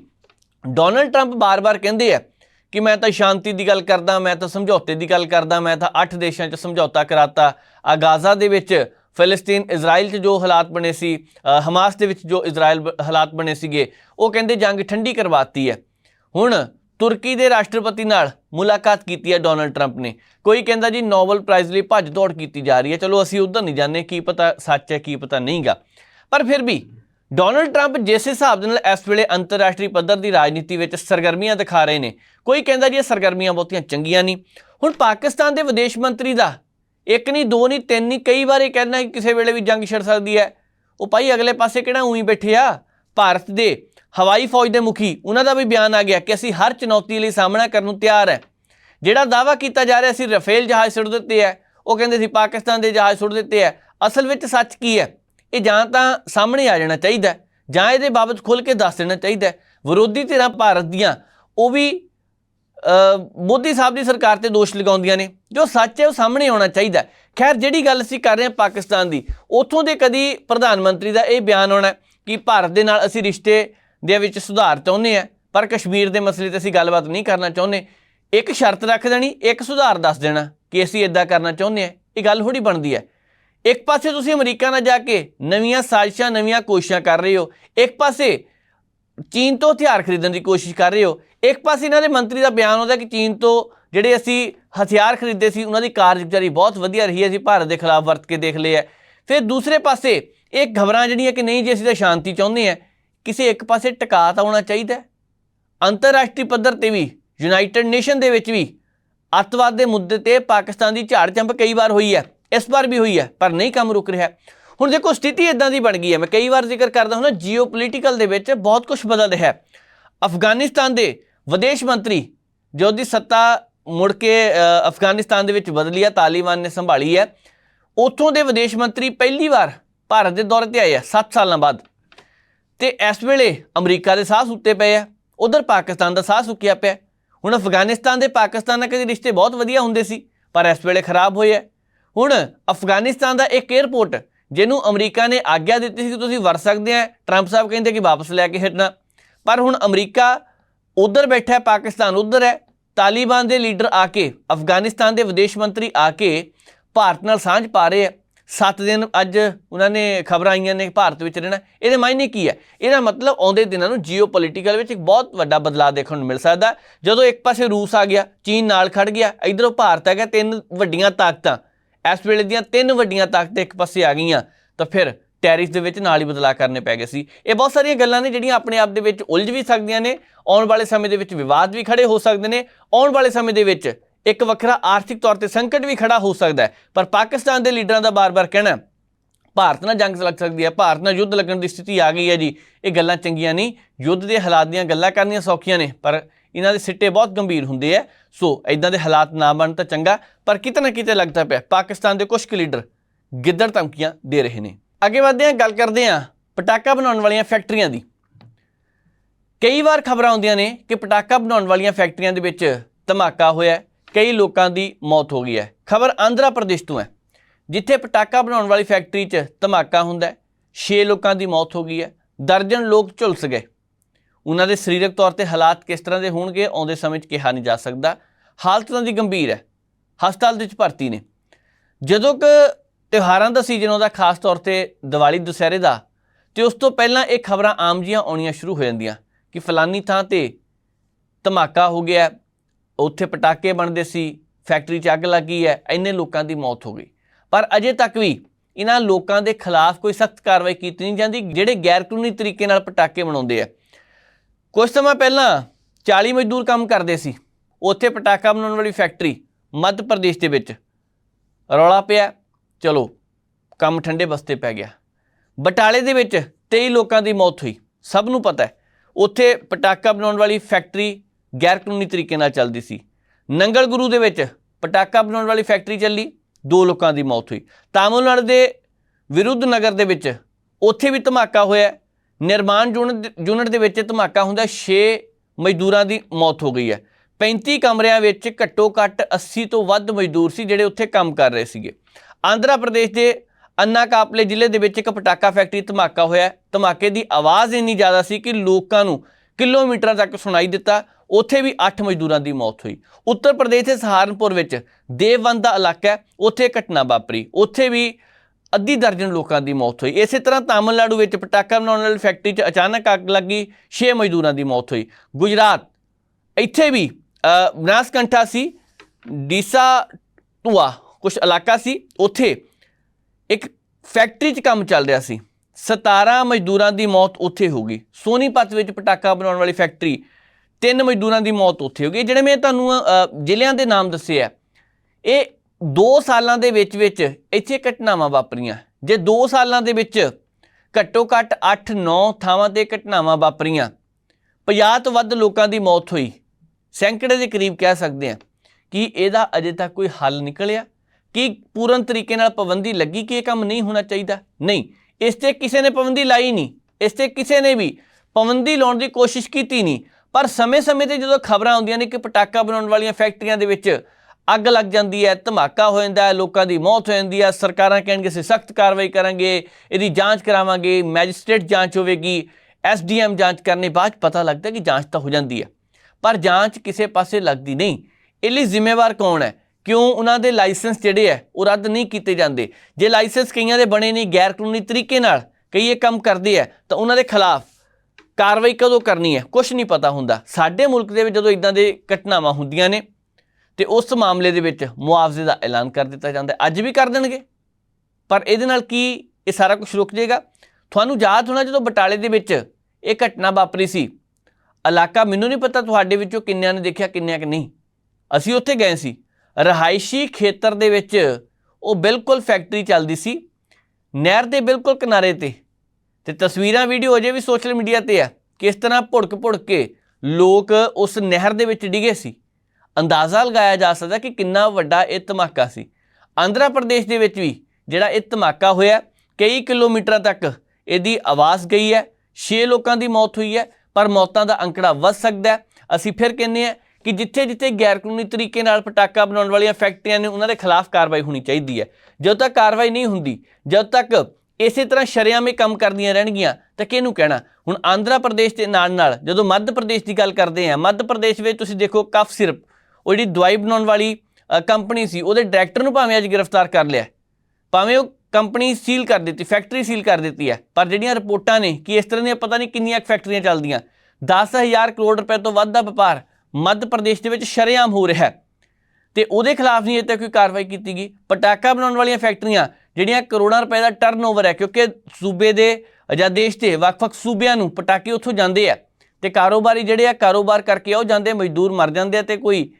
ਡੋਨਲਡ ਟਰੰਪ ਬਾਰ-ਬਾਰ ਕਹਿੰਦੇ ਆ ਕਿ ਮੈਂ ਤਾਂ ਸ਼ਾਂਤੀ ਦੀ ਗੱਲ ਕਰਦਾ, ਮੈਂ ਤਾਂ ਸਮਝੌਤੇ ਦੀ ਗੱਲ ਕਰਦਾ, ਮੈਂ ਤਾਂ 8 ਦੇਸ਼ਾਂ 'ਚ ਸਮਝੌਤਾ ਕਰਾਤਾ। ਆ ਗਾਜ਼ਾ ਦੇ ਵਿੱਚ ਫਿਲਿਸਤੀਨ, ਇਜ਼ਰਾਈਲ 'ਚ ਜੋ ਹਾਲਾਤ ਬਣੇ ਸੀ ਹਮਾਸ ਦੇ ਵਿੱਚ ਜੋ ਇਜ਼ਰਾਈਲ ਬ- ਹਾਲਾਤ ਬਣੇ ਸੀਗੇ, ਉਹ ਕਹਿੰਦੇ ਜੰਗ ਠੰਡੀ ਕਰਵਾਤੀ ਹੈ। ਹੁਣ ਤੁਰਕੀ ਦੇ ਰਾਸ਼ਟਰਪਤੀ ਨਾਲ ਮੁਲਾਕਾਤ ਕੀਤੀ ਹੈ ਡੋਨਲਡ ਟਰੰਪ ਨੇ। ਕੋਈ ਕਹਿੰਦਾ ਜੀ ਨੋਬਲ ਪ੍ਰਾਈਜ਼ ਲਈ ਭੱਜ ਦੌੜ ਕੀਤੀ ਜਾ ਰਹੀ ਹੈ। ਚਲੋ ਅਸੀਂ ਉਧਰ ਨਹੀਂ ਜਾਂਦੇ, ਕੀ ਪਤਾ ਸੱਚ ਹੈ, ਕੀ ਪਤਾ ਨਹੀਂਗਾ। ਪਰ ਫਿਰ ਵੀ ਡੋਨਲਡ ਟਰੰਪ ਜਿਸ ਹਿਸਾਬ ਦੇ ਨਾਲ ਇਸ ਵੇਲੇ ਅੰਤਰਰਾਸ਼ਟਰੀ ਪੱਧਰ ਦੀ ਰਾਜਨੀਤੀ ਵਿੱਚ ਸਰਗਰਮੀਆਂ ਦਿਖਾ ਰਹੇ ਨੇ, ਕੋਈ ਕਹਿੰਦਾ ਜੀ ਇਹ ਸਰਗਰਮੀਆਂ ਬਹੁਤੀਆਂ ਚੰਗੀਆਂ ਨਹੀਂ। ਹੁਣ ਪਾਕਿਸਤਾਨ ਦੇ ਵਿਦੇਸ਼ ਮੰਤਰੀ ਦਾ ਇੱਕ ਨਹੀਂ, ਦੋ ਨਹੀਂ, ਤਿੰਨ ਨਹੀਂ, ਕਈ ਵਾਰ ਇਹ ਕਹਿਣਾ ਕਿ ਕਿਸੇ ਵੇਲੇ ਵੀ ਜੰਗ ਛਿੜ ਸਕਦੀ ਹੈ। ਉਹ ਭਾਈ ਅਗਲੇ ਪਾਸੇ ਕਿਹੜਾ ਉਹੀ ਬੈਠੇ ਆ? ਭਾਰਤ ਦੇ ਹਵਾਈ ਫੌਜ ਦੇ ਮੁਖੀ, ਉਹਨਾਂ ਦਾ ਵੀ ਬਿਆਨ ਆ ਗਿਆ ਕਿ ਅਸੀਂ ਹਰ ਚੁਣੌਤੀ ਲਈ ਸਾਹਮਣਾ ਕਰਨ ਨੂੰ ਤਿਆਰ ਹੈ। ਜਿਹੜਾ ਦਾਵਾ ਕੀਤਾ ਜਾ ਰਿਹਾ ਸੀ, ਰਫੇਲ ਜਹਾਜ਼ ਸੁੱਟ ਦਿੱਤੇ ਹੈ, ਉਹ ਕਹਿੰਦੇ ਸੀ ਪਾਕਿਸਤਾਨ ਦੇ ਜਹਾਜ਼ ਸੁੱਟ ਦਿੱਤੇ ਹੈ। ਅਸਲ ਵਿੱਚ ਸੱਚ ਕੀ ਹੈ? ਇਹ ਜਾਂ ਤਾਂ ਸਾਹਮਣੇ ਆ ਜਾਣਾ ਚਾਹੀਦਾ ਜਾਂ ਇਹਦੇ ਬਾਬਤ ਖੁੱਲ ਕੇ ਦੱਸ ਦੇਣਾ ਚਾਹੀਦਾ ਵਿਰੋਧੀ ਧਿਰਾਂ ਭਾਰਤ ਦੀਆਂ, ਉਹ ਵੀ ਮੋਦੀ ਸਾਹਿਬ ਦੀ ਸਰਕਾਰ ਤੇ ਦੋਸ਼ ਲਗਾਉਂਦੀਆਂ ਨੇ, ਜੋ ਸੱਚ ਹੈ ਉਹ ਸਾਹਮਣੇ ਆਉਣਾ ਚਾਹੀਦਾ ਖੈਰ, ਜਿਹੜੀ ਗੱਲ ਅਸੀਂ ਕਰ ਰਹੇ ਹਾਂ ਪਾਕਿਸਤਾਨ ਦੀ, ਉੱਥੋਂ ਦੇ ਕਦੀ ਪ੍ਰਧਾਨ ਮੰਤਰੀ ਦਾ ਇਹ ਬਿਆਨ ਆਉਣਾ ਕਿ ਭਾਰਤ ਦੇ ਨਾਲ ਅਸੀਂ ਰਿਸ਼ਤੇ ਦੇ ਵਿੱਚ ਸੁਧਾਰ ਚਾਹੁੰਦੇ ਆ ਪਰ ਕਸ਼ਮੀਰ ਦੇ ਮਸਲੇ ਤੇ ਅਸੀਂ ਗੱਲਬਾਤ ਨਹੀਂ ਕਰਨਾ ਚਾਹੁੰਦੇ। ਇੱਕ ਸ਼ਰਤ ਰੱਖ ਦੇਣੀ, ਇੱਕ ਸੁਧਾਰ ਦੱਸ ਦੇਣਾ ਕਿ ਅਸੀਂ ਇਦਾਂ ਕਰਨਾ ਚਾਹੁੰਦੇ ਆ ਇਹ ਗੱਲ ਥੋੜੀ ਬਣਦੀ ਹੈ। ਇੱਕ ਪਾਸੇ ਤੁਸੀਂ ਅਮਰੀਕਾ ਨਾਲ ਜਾ ਕੇ ਨਵੀਆਂ ਸਾਜ਼ਿਸ਼ਾਂ, ਨਵੀਆਂ ਕੋਸ਼ਿਸ਼ਾਂ ਕਰ ਰਹੇ ਹੋ। ਇੱਕ ਪਾਸੇ ਚੀਨ ਤੋਂ ਹਥਿਆਰ ਖਰੀਦਣ ਦੀ ਕੋਸ਼ਿਸ਼ ਕਰ ਰਹੇ ਹੋ। ਇੱਕ ਪਾਸੇ ਇਹਨਾਂ ਦੇ ਮੰਤਰੀ ਦਾ ਬਿਆਨ ਆਉਂਦਾ ਕਿ ਚੀਨ ਤੋਂ ਜਿਹੜੇ ਅਸੀਂ ਹਥਿਆਰ ਖਰੀਦੇ ਸੀ, ਉਹਨਾਂ ਦੀ ਕਾਰਗੁਜ਼ਾਰੀ ਬਹੁਤ ਵਧੀਆ ਰਹੀ ਹੈ, ਅਸੀਂ ਭਾਰਤ ਦੇ ਖਿਲਾਫ ਵਰਤ ਕੇ ਦੇਖ ਲਿਆ ਫਿਰ ਦੂਸਰੇ ਪਾਸੇ ਇਹ ਖਬਰਾਂ ਜਿਹੜੀਆਂ ਕਿ ਨਹੀਂ ਜੇ, ਅਸੀਂ ਤਾਂ ਸ਼ਾਂਤੀ ਚਾਹੁੰਦੇ ਆ ਕਿਸੇ ਇੱਕ ਪਾਸੇ ਟਿਕਾ ਤਾਂ ਹੋਣਾ ਚਾਹੀਦਾ ਅੰਤਰਰਾਸ਼ਟਰੀ ਪੱਧਰ ਤੇ ਵੀ, ਯੂਨਾਈਟਿਡ ਨੇਸ਼ਨ ਦੇ ਵਿੱਚ ਵੀ ਅੱਤਵਾਦ ਦੇ ਮੁੱਦੇ ਤੇ ਪਾਕਿਸਤਾਨ ਦੀ ਝਾੜ ਚੰਪ ਕਈ ਵਾਰ ਹੋਈ ਹੈ। ਇਸ ਵਾਰ ਵੀ ਹੋਈ ਹੈ, ਪਰ ਨਹੀਂ ਕੰਮ ਰੁਕ ਰਿਹਾ। ਹੁਣ ਦੇਖੋ, ਸਥਿਤੀ ਇਦਾਂ ਦੀ ਬਣ ਗਈ ਹੈ। ਮੈਂ ਕਈ ਵਾਰ ਜ਼ਿਕਰ ਕਰਦਾ ਹੁੰਦਾ ਨਾ ਜੀਓਪੋਲਿਟੀਕਲ ਦੇ ਵਿੱਚ ਬਹੁਤ ਕੁਝ ਬਦਲ ਰਿਹਾ ਹੈ। ਅਫਗਾਨਿਸਤਾਨ ਦੇ ਵਿਦੇਸ਼ ਮੰਤਰੀ, ਜੋ ਦੀ ਸੱਤਾ ਮੁੜ ਕੇ ਅਫਗਾਨਿਸਤਾਨ ਦੇ ਵਿੱਚ ਬਦਲੀ ਹੈ, ਤਾਲਿਬਾਨ ਨੇ ਸੰਭਾਲੀ ਹੈ, ਉੱਥੋਂ ਦੇ ਵਿਦੇਸ਼ ਮੰਤਰੀ ਪਹਿਲੀ ਵਾਰ ਭਾਰਤ ਦੇ ਦੌਰੇ ਤੇ ਆਏ ਆ 7 ਸਾਲਾਂ ਬਾਅਦ। ਤੇ ਇਸ ਵੇਲੇ ਅਮਰੀਕਾ ਦੇ ਸਾਹ ਸੁੱਤੇ ਪਏ ਆ ਉਧਰ ਪਾਕਿਸਤਾਨ ਦਾ ਸਾਹ ਸੁੱਕਿਆ ਪਿਆ ਹੁਣ ਅਫਗਾਨਿਸਤਾਨ ਦੇ ਪਾਕਿਸਤਾਨ ਨਾਲ ਕਦੇ ਰਿਸ਼ਤੇ ਬਹੁਤ ਵਧੀਆ ਹੁੰਦੇ ਸੀ, ਪਰ ਇਸ ਵੇਲੇ ਖਰਾਬ ਹੋਏ ਆ ਹੁਣ ਅਫਗਾਨਿਸਤਾਨ ਦਾ ਇੱਕ 에ਅਰਪੋਰਟ ਜਿਹਨੂੰ ਅਮਰੀਕਾ ਨੇ ਆਗਿਆ ਦਿੱਤੀ ਸੀ ਕਿ ਤੁਸੀਂ ਵਰ ਸਕਦੇ ਆ। ਟਰੰਪ ਸਾਹਿਬ ਕਹਿੰਦੇ ਕਿ ਵਾਪਸ ਲੈ ਕੇ ਹਟਣਾ। ਪਰ ਹੁਣ ਅਮਰੀਕਾ ਉਧਰ ਬੈਠਾ ਹੈ, ਪਾਕਿਸਤਾਨ ਉਧਰ ਹੈ। ਤਾਲਿਬਾਨ ਦੇ ਲੀਡਰ ਆ ਕੇ, ਅਫਗਾਨਿਸਤਾਨ ਦੇ ਵਿਦੇਸ਼ ਮੰਤਰੀ ਆ ਕੇ ਭਾਰਤ ਨਾਲ ਸਾਂਝ ਪਾ ਰਹੇ ਆ। 7 ਦਿਨ ਅੱਜ ਉਹਨਾਂ ਨੇ ਖਬਰਾਂ ਆਈਆਂ ਨੇ ਭਾਰਤ ਵਿੱਚ ਰਹਿਣਾ। ਇਹਦੇ ਮਾਇਨੇ ਕੀ ਹੈ? ਇਹਦਾ ਮਤਲਬ ਆਉਂਦੇ ਦਿਨਾਂ ਨੂੰ ਜੀਓਪੋਲਿਟੀਕਲ ਵਿੱਚ ਇੱਕ ਬਹੁਤ ਵੱਡਾ ਬਦਲਾਅ ਦੇਖਣ ਨੂੰ ਮਿਲ ਸਕਦਾ। ਜਦੋਂ ਇੱਕ ਪਾਸੇ ਰੂਸ ਆ ਗਿਆ, ਚੀਨ ਨਾਲ ਖੜ ਗਿਆ, ਇਧਰੋਂ ਭਾਰਤ ਹੈਗਾ ਤਿੰਨ ਵੱਡੀਆਂ ਤਾਕਤਾਂ। ਇਸ ਵੇਲੇ ਦੀਆਂ ਤਿੰਨ ਵੱਡੀਆਂ ਤਾਕਤਾਂ ਇੱਕ ਪਾਸੇ ਆ ਗਈਆਂ, ਤਾਂ ਫਿਰ ਟੈਰਿਫ ਦੇ ਵਿੱਚ ਨਾਲ ਹੀ ਬਦਲਾਅ ਕਰਨੇ ਪੈ ਗਏ ਸੀ। ਇਹ ਬਹੁਤ ਸਾਰੀਆਂ ਗੱਲਾਂ ਨੇ ਜਿਹੜੀਆਂ ਆਪਣੇ ਆਪ ਦੇ ਵਿੱਚ ਉਲਝ ਵੀ ਸਕਦੀਆਂ ਨੇ, ਆਉਣ ਵਾਲੇ ਸਮੇਂ ਦੇ ਵਿੱਚ ਵਿਵਾਦ ਵੀ ਖੜੇ ਹੋ ਸਕਦੇ ਨੇ, ਆਉਣ ਵਾਲੇ ਸਮੇਂ ਦੇ ਵਿੱਚ ਇੱਕ ਵੱਖਰਾ ਆਰਥਿਕ ਤੌਰ ਤੇ ਸੰਕਟ ਵੀ ਖੜਾ ਹੋ ਸਕਦਾ ਹੈ। ਪਰ ਪਾਕਿਸਤਾਨ ਦੇ ਲੀਡਰਾਂ ਦਾ ਬਾਰ-ਬਾਰ ਕਹਿਣਾ ਭਾਰਤ ਨਾਲ ਜੰਗ ਲੱਗ ਸਕਦੀ ਹੈ, ਭਾਰਤ ਨਾਲ ਯੁੱਧ ਲੱਗਣ ਦੀ ਸਥਿਤੀ ਆ ਗਈ ਹੈ ਜੀ। ਇਹ ਗੱਲਾਂ ਚੰਗੀਆਂ ਨਹੀਂ, ਯੁੱਧ ਦੇ ਹਾਲਾਤ ਦੀਆਂ ਗੱਲਾਂ ਕਰਨੀਆਂ ਸੌਖੀਆਂ ਨੇ, ਪਰ ਇਹਨਾਂ ਦੇ ਸਿੱਟੇ ਬਹੁਤ ਗੰਭੀਰ ਹੁੰਦੇ ਆ। ਸੋ ਇਦਾਂ ਦੇ ਹਾਲਾਤ ਨਾ ਬਣ ਤਾਂ ਚੰਗਾ, ਪਰ ਕਿਤੇ ਨਾ ਕਿਤੇ ਲੱਗਦਾ ਪਿਆ, ਪਾਕਿਸਤਾਨ ਦੇ ਕੁਝ ਕੁ ਲੀਡਰ ਗਿੱਦੜ ਧਮਕੀਆਂ ਦੇ ਰਹੇ ਨੇ। ਅੱਗੇ ਵਧਦੇ ਹਾਂ, ਗੱਲ ਕਰਦੇ ਹਾਂ ਪਟਾਕਾ ਬਣਾਉਣ ਵਾਲੀਆਂ ਫੈਕਟਰੀਆਂ ਦੀ। ਕਈ ਵਾਰ ਖਬਰਾਂ ਆਉਂਦੀਆਂ ਨੇ ਕਿ ਪਟਾਕਾ ਬਣਾਉਣ ਵਾਲੀਆਂ ਫੈਕਟਰੀਆਂ ਦੇ ਵਿੱਚ ਧਮਾਕਾ ਹੋਇਆ ਕਈ ਲੋਕਾਂ ਦੀ ਮੌਤ ਹੋ ਗਈ ਹੈ। ਖਬਰ ਆਂਧਰਾ ਪ੍ਰਦੇਸ਼ ਤੋਂ ਹੈ, ਜਿੱਥੇ ਪਟਾਕਾ ਬਣਾਉਣ ਵਾਲੀ ਫੈਕਟਰੀ 'ਚ ਧਮਾਕਾ ਹੁੰਦਾ ਹੈ 6 ਲੋਕਾਂ ਦੀ ਮੌਤ ਹੋ ਗਈ ਹੈ, ਦਰਜਨ ਲੋਕ ਝੁਲਸ ਗਏ। ਉਹਨਾਂ ਦੇ ਸਰੀਰਕ ਤੌਰ ਤੇ ਹਾਲਾਤ ਕਿਸ ਤਰ੍ਹਾਂ ਦੇ ਹੋਣਗੇ ਆਉਂਦੇ ਸਮੇਂ 'ਚ ਕਿਹਾ ਨਹੀਂ ਜਾ ਸਕਦਾ। ਹਾਲਤ ਉਹਨਾਂ ਦੀ ਗੰਭੀਰ ਹੈ। ਹਸਪਤਾਲ ਦੇ ਵਿੱਚ ਭਰਤੀ ਨੇ। ਜਦੋਂ ਕਿ ਤਿਉਹਾਰਾਂ ਦਾ ਸੀਜ਼ਨ ਆਉਂਦਾ, ਖਾਸ ਤੌਰ ਤੇ ਦੀਵਾਲੀ, ਦੁਸਹਿਰੇ ਦਾ, ਤੇ ਉਸ ਤੋਂ ਪਹਿਲਾਂ ਇਹ ਖਬਰਾਂ ਆਮ ਜੀਆਂ ਆਉਣੀਆਂ ਸ਼ੁਰੂ ਹੋ ਜਾਂਦੀਆਂ ਕਿ ਫਲਾਨੀ ਥਾਂ ਤੇ ਧਮਾਕਾ ਹੋ ਗਿਆ, ਉੱਥੇ ਪਟਾਕੇ ਬਣਦੇ ਸੀ, ਫੈਕਟਰੀ 'ਚ ਅੱਗ ਲੱਗੀ ਹੈ, ਇੰਨੇ ਲੋਕਾਂ ਦੀ ਮੌਤ ਹੋ ਗਈ। ਪਰ ਅਜੇ ਤੱਕ ਵੀ ਇਹਨਾਂ ਲੋਕਾਂ ਦੇ ਖਿਲਾਫ ਕੋਈ ਸਖਤ ਕਾਰਵਾਈ ਕੀਤੀ ਨਹੀਂ ਜਾਂਦੀ, ਜਿਹੜੇ ਗੈਰ ਕਾਨੂੰਨੀ ਤਰੀਕੇ ਨਾਲ ਪਟਾਕੇ ਬਣਾਉਂਦੇ ਆ। ਕੁਝ ਸਮਾਂ ਪਹਿਲਾਂ 40 ਮਜ਼ਦੂਰ ਕੰਮ ਕਰਦੇ ਸੀ। ਉੱਥੇ ਪਟਾਕਾ ਬਣਾਉਣ ਵਾਲੀ ਫੈਕਟਰੀ ਮੱਧ ਪ੍ਰਦੇਸ਼ ਦੇ ਵਿੱਚ। ਰੌਲਾ ਪਿਆ, ਚਲੋ, ਕੰਮ ਠੰਡੇ ਬਸਤੇ ਪੈ ਗਿਆ। ਬਟਾਲੇ ਦੇ ਵਿੱਚ 23 ਲੋਕਾਂ ਦੀ ਮੌਤ ਹੋਈ। ਸਭ ਨੂੰ ਪਤਾ ਹੈ, ਉੱਥੇ ਪਟਾਕਾ ਬਣਾਉਣ ਵਾਲੀ ਫੈਕਟਰੀ ਗੈਰ ਕਾਨੂੰਨੀ ਤਰੀਕੇ ਨਾਲ ਚੱਲਦੀ ਸੀ। ਨੰਗਲ ਗੁਰੂ ਦੇ ਵਿੱਚ ਪਟਾਕਾ ਬਣਾਉਣ ਵਾਲੀ ਫੈਕਟਰੀ ਚੱਲੀ, ਦੋ ਲੋਕਾਂ ਦੀ ਮੌਤ ਹੋਈ। ਤਾਮਿਲਨਾਡੂ ਦੇ ਵਿਰੁੱਧ ਨਗਰ ਦੇ ਵਿੱਚ ਉੱਥੇ ਵੀ ਧਮਾਕਾ ਹੋਇਆ। ਨਿਰਮਾਣ ਯੂਨਿਟ ਯੂਨਿਟ ਦੇ ਵਿੱਚ ਧਮਾਕਾ ਹੁੰਦਾ 6 ਮਜ਼ਦੂਰਾਂ ਦੀ ਮੌਤ ਹੋ ਗਈ ਹੈ। 35 ਕਮਰਿਆਂ ਵਿੱਚ ਘੱਟੋ ਘੱਟ 80 ਤੋਂ ਵੱਧ ਮਜ਼ਦੂਰ ਸੀ ਜਿਹੜੇ ਉੱਥੇ ਕੰਮ ਕਰ ਰਹੇ ਸੀਗੇ। ਆਂਧਰਾ ਪ੍ਰਦੇਸ਼ ਦੇ ਅੰਨਾ ਕਾਪਲੇ ਜ਼ਿਲ੍ਹੇ ਦੇ ਵਿੱਚ ਇੱਕ ਪਟਾਕਾ ਫੈਕਟਰੀ ਧਮਾਕਾ ਹੋਇਆ। ਧਮਾਕੇ ਦੀ ਆਵਾਜ਼ ਇੰਨੀ ਜ਼ਿਆਦਾ ਸੀ ਕਿ ਲੋਕਾਂ ਨੂੰ ਕਿਲੋਮੀਟਰਾਂ ਤੱਕ ਸੁਣਾਈ ਦਿੱਤਾ। ਉੱਥੇ ਵੀ 8 ਮਜ਼ਦੂਰਾਂ ਦੀ ਮੌਤ ਹੋਈ। ਉੱਤਰ ਪ੍ਰਦੇਸ਼ ਦੇ ਸਹਾਰਨਪੁਰ ਵਿੱਚ ਦੇਵਵੰਦ ਦਾ ਇਲਾਕਾ ਹੈ। ਉੱਥੇ ਘਟਨਾ ਵਾਪਰੀ। ਉੱਥੇ ਵੀ ਅੱਧੀ ਦਰਜਨ ਲੋਕਾਂ ਦੀ ਮੌਤ ਹੋਈ। ਇਸੇ ਤਰ੍ਹਾਂ ਤਾਮਿਲਨਾਡੂ ਵਿੱਚ ਪਟਾਕਾ ਬਣਾਉਣ ਵਾਲੀ ਫੈਕਟਰੀ 'ਚ ਅਚਾਨਕ ਅੱਗ ਲੱਗੀ 6 ਮਜ਼ਦੂਰਾਂ ਦੀ ਮੌਤ ਹੋਈ। ਗੁਜਰਾਤ, ਇੱਥੇ ਵੀ ਬਨਾਸਕੰਠਾ ਸੀ, ਡੀਸਾ ਟੂਆ ਕੁਝ ਇਲਾਕਾ ਸੀ, ਉੱਥੇ ਇੱਕ ਫੈਕਟਰੀ 'ਚ ਕੰਮ ਚੱਲ ਰਿਹਾ ਸੀ। 17 ਮਜ਼ਦੂਰਾਂ ਦੀ ਮੌਤ ਉੱਥੇ ਹੋ ਗਈ। ਸੋਨੀਪਤ ਵਿੱਚ ਪਟਾਕਾ ਬਣਾਉਣ ਵਾਲੀ ਫੈਕਟਰੀ ਤਿੰਨ ਮਜ਼ਦੂਰਾਂ ਦੀ ਮੌਤ ਉੱਥੇ ਹੋ ਗਈ। ਜਿਹੜੇ ਮੈਂ ਤੁਹਾਨੂੰ ਜ਼ਿਲ੍ਹਿਆਂ ਦੇ ਨਾਮ ਦੱਸੇ ਆ, ਇਹ 2 ਸਾਲਾਂ ਦੇ ਵਿੱਚ ਵਿੱਚ ਇੱਥੇ ਘਟਨਾਵਾਂ ਵਾਪਰੀਆਂ। ਜੇ 2 ਸਾਲਾਂ ਦੇ ਵਿੱਚ ਘੱਟੋ ਘੱਟ 8-9 ਥਾਵਾਂ ਤੇ ਘਟਨਾਵਾਂ ਵਾਪਰੀਆਂ 50 ਤੋਂ ਵੱਧ ਲੋਕਾਂ ਦੀ ਮੌਤ ਹੋਈ। ਸੈਂਕੜੇ ਦੇ ਕਰੀਬ ਕਹਿ ਸਕਦੇ ਆ ਕਿ ਇਹਦਾ ਅਜੇ ਤੱਕ ਕੋਈ ਹੱਲ ਨਿਕਲਿਆ। ਕਿ ਪੂਰਨ ਤਰੀਕੇ ਨਾਲ ਪਾਬੰਦੀ ਲੱਗੀ ਕਿ ਇਹ ਕੰਮ ਨਹੀਂ ਹੋਣਾ ਚਾਹੀਦਾ? ਨਹੀਂ। ਇਸ ਤੇ ਕਿਸੇ ਨੇ ਪਾਬੰਦੀ ਲਾਈ ਨਹੀਂ। ਇਸ ਤੇ ਕਿਸੇ ਨੇ ਵੀ ਪਾਬੰਦੀ ਲਾਉਣ ਦੀ ਕੋਸ਼ਿਸ਼ ਕੀਤੀ ਨਹੀਂ। ਪਰ ਸਮੇਂ-ਸਮੇਂ ਤੇ ਜਦੋਂ ਖਬਰਾਂ ਆਉਂਦੀਆਂ ਨੇ ਕਿ ਪਟਾਕਾ ਬਣਾਉਣ ਵਾਲੀਆਂ ਫੈਕਟਰੀਆਂ ਦੇ ਵਿੱਚ ਅੱਗ ਲੱਗ ਜਾਂਦੀ ਹੈ, ਧਮਾਕਾ ਹੋ ਜਾਂਦਾ ਹੈ, ਲੋਕਾਂ ਦੀ ਮੌਤ ਹੋ ਜਾਂਦੀ ਹੈ, ਸਰਕਾਰਾਂ ਕਹਿਣਗੇ ਅਸੀਂ ਸਖਤ ਕਾਰਵਾਈ ਕਰਾਂਗੇ, ਇਹਦੀ ਜਾਂਚ ਕਰਾਵਾਂਗੇ, ਮੈਜਿਸਟ੍ਰੇਟ ਜਾਂਚ ਹੋਵੇਗੀ, ਐਸਡੀਐਮ ਜਾਂਚ ਕਰਨੇ, ਬਾਅਦ 'ਚ ਪਤਾ ਲੱਗਦਾ ਕਿ ਜਾਂਚ ਤਾਂ ਹੋ ਜਾਂਦੀ ਹੈ। ਪਰ ਜਾਂਚ ਕਿਸੇ ਪਾਸੇ ਲੱਗਦੀ ਨਹੀਂ। ਇਹ ਲਈ ਜ਼ਿੰਮੇਵਾਰ ਕੌਣ ਹੈ? ਕਿਉਂ ਉਹਨਾਂ ਦੇ ਲਾਇਸੈਂਸ ਜਿਹੜੇ ਹੈ, ਉਹ ਰੱਦ ਨਹੀਂ ਕੀਤੇ ਜਾਂਦੇ? ਜੇ ਲਾਇਸੈਂਸ ਕਈਆਂ ਦੇ ਬਣੇ ਨਹੀਂ ਗੈਰ ਕਾਨੂੰਨੀ ਤਰੀਕੇ ਨਾਲ, ਕਈ ਇਹ ਕੰਮ ਕਰਦੇ ਆ ਤਾਂ ਉਹਨਾਂ ਦੇ ਖਿਲਾਫ ਕਾਰਵਾਈ ਕਦੋਂ ਕਰਨੀ ਹੈ? ਕੁਝ ਨਹੀਂ ਪਤਾ ਹੁੰਦਾ। ਸਾਡੇ ਮੁਲਕ ਦੇ ਵਿੱਚ ਜਦੋਂ ਇਦਾਂ ਦੇ ਘਟਨਾਵਾਂ ਹੁੰਦੀਆਂ ਨੇ ਤੇ ਉਸ ਮਾਮਲੇ ਦੇ ਵਿੱਚ ਮੁਆਵਜ਼ੇ ਦਾ ਐਲਾਨ ਕਰ ਦਿੱਤਾ ਜਾਂਦਾ ਅੱਜ ਵੀ ਕਰ ਦੇਣਗੇ। ਪਰ ਇਹਦੇ ਨਾਲ ਕੀ ਇਹ ਸਾਰਾ ਕੁਝ ਰੁਕ ਜਾਏਗਾ? ਤੁਹਾਨੂੰ ਯਾਦ ਹੋਣਾ ਜਦੋਂ ਬਟਾਲੇ ਦੇ ਵਿੱਚ ਇਹ ਘਟਨਾ ਵਾਪਰੀ ਸੀ, ਇਲਾਕਾ ਮੈਨੂੰ ਨਹੀਂ ਪਤਾ ਤੁਹਾਡੇ ਵਿੱਚੋਂ ਕਿੰਨਿਆਂ ਨੇ ਦੇਖਿਆ, ਕਿੰਨਿਆਂ ਕਿ ਨਹੀਂ। ਅਸੀਂ ਉੱਥੇ ਗਏ ਸੀ। ਰਹਾਇਸ਼ੀ ਖੇਤਰ ਦੇ ਵਿੱਚ ਉਹ ਬਿਲਕੁਲ ਫੈਕਟਰੀ ਚੱਲਦੀ ਸੀ, ਨਹਿਰ ਦੇ ਬਿਲਕੁਲ ਕਿਨਾਰੇ ਤੇ। ਤੇ ਤਸਵੀਰਾਂ, ਵੀਡੀਓ ਅਜੇ ਵੀ ਸੋਸ਼ਲ ਮੀਡੀਆ ਤੇ ਆ, ਕਿਸ ਤਰ੍ਹਾਂ ਭੁੜਕ ਭੁੜਕ ਕੇ ਲੋਕ ਉਸ ਨਹਿਰ ਦੇ ਵਿੱਚ ਡਿੱਗੇ ਸੀ। ਅੰਦਾਜ਼ਾ ਲਗਾਇਆ ਜਾ ਸਕਦਾ ਕਿ ਕਿੰਨਾ ਵੱਡਾ ਇਹ ਧਮਾਕਾ ਸੀ। ਆਂਧਰਾ ਪ੍ਰਦੇਸ਼ ਦੇ ਵਿੱਚ ਵੀ ਜਿਹੜਾ ਇਹ ਧਮਾਕਾ ਹੋਇਆ, ਕਈ ਕਿਲੋਮੀਟਰਾਂ ਤੱਕ ਇਹਦੀ ਆਵਾਜ਼ ਗਈ ਹੈ 6 ਲੋਕਾਂ ਦੀ ਮੌਤ ਹੋਈ ਹੈ, ਪਰ ਮੌਤਾਂ ਦਾ ਅੰਕੜਾ ਵੱਧ ਸਕਦਾ ਹੈ। ਅਸੀਂ ਫਿਰ ਕਹਿੰਦੇ ਹਾਂ ਕਿ ਜਿੱਥੇ ਜਿੱਥੇ ਗੈਰ ਕਾਨੂੰਨੀ ਤਰੀਕੇ ਨਾਲ ਪਟਾਕਾ ਬਣਾਉਣ ਵਾਲੀਆਂ ਫੈਕਟਰੀਆਂ ਨੇ ਉਹਨਾਂ ਦੇ ਖਿਲਾਫ ਕਾਰਵਾਈ ਹੋਣੀ ਚਾਹੀਦੀ ਹੈ। ਜਦੋਂ ਤੱਕ ਕਾਰਵਾਈ ਨਹੀਂ ਹੁੰਦੀ, ਜਦੋਂ ਤੱਕ ਇਸੇ ਤਰ੍ਹਾਂ ਸ਼ਰੇਆਮੇ ਕੰਮ ਕਰਦੀਆਂ ਰਹਿਣਗੀਆਂ, ਤਾਂ ਕਿਹਨੂੰ ਕਹਿਣਾ? ਹੁਣ ਆਂਧਰਾ ਪ੍ਰਦੇਸ਼ ਦੇ ਨਾਲ ਨਾਲ ਜਦੋਂ ਮੱਧ ਪ੍ਰਦੇਸ਼ ਦੀ ਗੱਲ ਕਰਦੇ ਹਾਂ, ਮੱਧ ਪ੍ਰਦੇਸ਼ ਵਿੱਚ ਤੁਸੀਂ ਦੇਖੋ ਕਫ ਸਿਰਪ ਉਹ ਜਿਹੜੀ ਦਵਾਈ ਬਣਾਉਣ ਵਾਲੀ ਕੰਪਨੀ ਸੀ, ਉਹਦੇ ਡਾਇਰੈਕਟਰ ਨੂੰ ਭਾਵੇਂ ਅੱਜ ਗ੍ਰਿਫਤਾਰ ਕਰ ਲਿਆ। ਭਾਵੇਂ ਉਹ ਕੰਪਨੀ ਸੀਲ ਕਰ ਦਿੱਤੀ ਫੈਕਟਰੀ ਸੀਲ ਕਰ ਦਿੱਤੀ ਹੈ। ਪਰ ਜਿਹੜੀਆਂ ਰਿਪੋਰਟਾਂ ਨੇ, ਕਿ ਇਸ ਤਰ੍ਹਾਂ ਦੀਆਂ ਪਤਾ ਨਹੀਂ ਕਿੰਨੀਆਂ ਕੁ ਫੈਕਟਰੀਆਂ ਚੱਲਦੀਆਂ। 10000 ਕਰੋੜ ਰੁਪਏ ਤੋਂ ਵੱਧ ਦਾ ਵਪਾਰ ਮੱਧ ਪ੍ਰਦੇਸ਼ ਦੇ ਵਿੱਚ ਸ਼ਰੇਆਮ ਹੋ ਰਿਹਾ ਹੈ। ਤੇ ਉਹਦੇ ਖਿਲਾਫ ਨਹੀਂ ਅਜੇ ਤੱਕ ਕੋਈ ਕਾਰਵਾਈ ਕੀਤੀ ਗਈ। ਪਟਾਕਾ ਬਣਾਉਣ ਵਾਲੀਆਂ ਫੈਕਟਰੀਆਂ ਜਿਹੜੀਆਂ ਕਰੋੜਾਂ ਰੁਪਏ ਦਾ ਟਰਨਓਵਰ ਹੈ, ਕਿਉਂਕਿ ਸੂਬੇ ਦੇ ਜਾਂ ਦੇਸ਼ ਦੇ ਵੱਖ-ਵੱਖ ਸੂਬਿਆਂ ਨੂੰ ਪਟਾਕੇ ਉੱਥੋਂ ਜਾਂਦੇ ਆ। ਤੇ ਕਾਰੋਬਾਰੀ ਜਿਹੜੇ ਆ, ਕਾਰੋਬਾਰ ਕਰਕੇ ਉਹ ਜਾਂਦੇ ਮਜ਼ਦੂਰ ਮਰ ਜਾਂਦੇ ਆ ਤੇ ਕੋਈ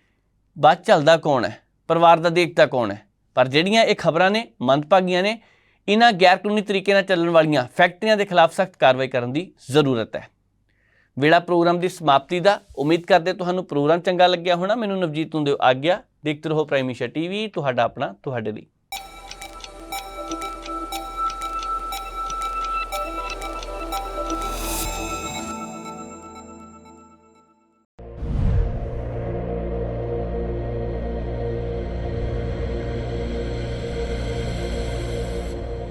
ਬਾਅਦ ਚੱਲਦਾ ਕੌਣ ਹੈ? ਪਰਿਵਾਰ ਦਾ ਦੇਖਤਾ ਕੌਣ ਹੈ? ਪਰ ਜਿਹੜੀਆਂ ਇਹ ਖਬਰਾਂ ਨੇ, ਮੰਦਭਾਗੀਆਂ ਨੇ, ਇਹਨਾਂ ਗੈਰ ਕਾਨੂੰਨੀ ਤਰੀਕੇ ਨਾਲ ਚੱਲਣ ਵਾਲੀਆਂ ਫੈਕਟਰੀਆਂ ਦੇ ਖਿਲਾਫ ਸਖਤ ਕਾਰਵਾਈ ਕਰਨ ਦੀ ਜ਼ਰੂਰਤ ਹੈ। ਵੇਲਾ ਪ੍ਰੋਗਰਾਮ ਦੀ ਸਮਾਪਤੀ ਦਾ ਉਮੀਦ ਕਰਦੇ ਤੁਹਾਨੂੰ ਪ੍ਰੋਗਰਾਮ ਚੰਗਾ ਲੱਗਿਆ ਹੋਣਾ। ਮੈਨੂੰ ਨਵਜੀਤ ਨੂੰ ਦਿਓ ਆਗਿਆ, ਦੇਖਦੇ ਰਹੋ ਪ੍ਰਾਈਮ ਏਸ਼ੀਆ ਟੀਵੀ, ਤੁਹਾਡਾ ਆਪਣਾ, ਤੁਹਾਡੇ ਲਈ।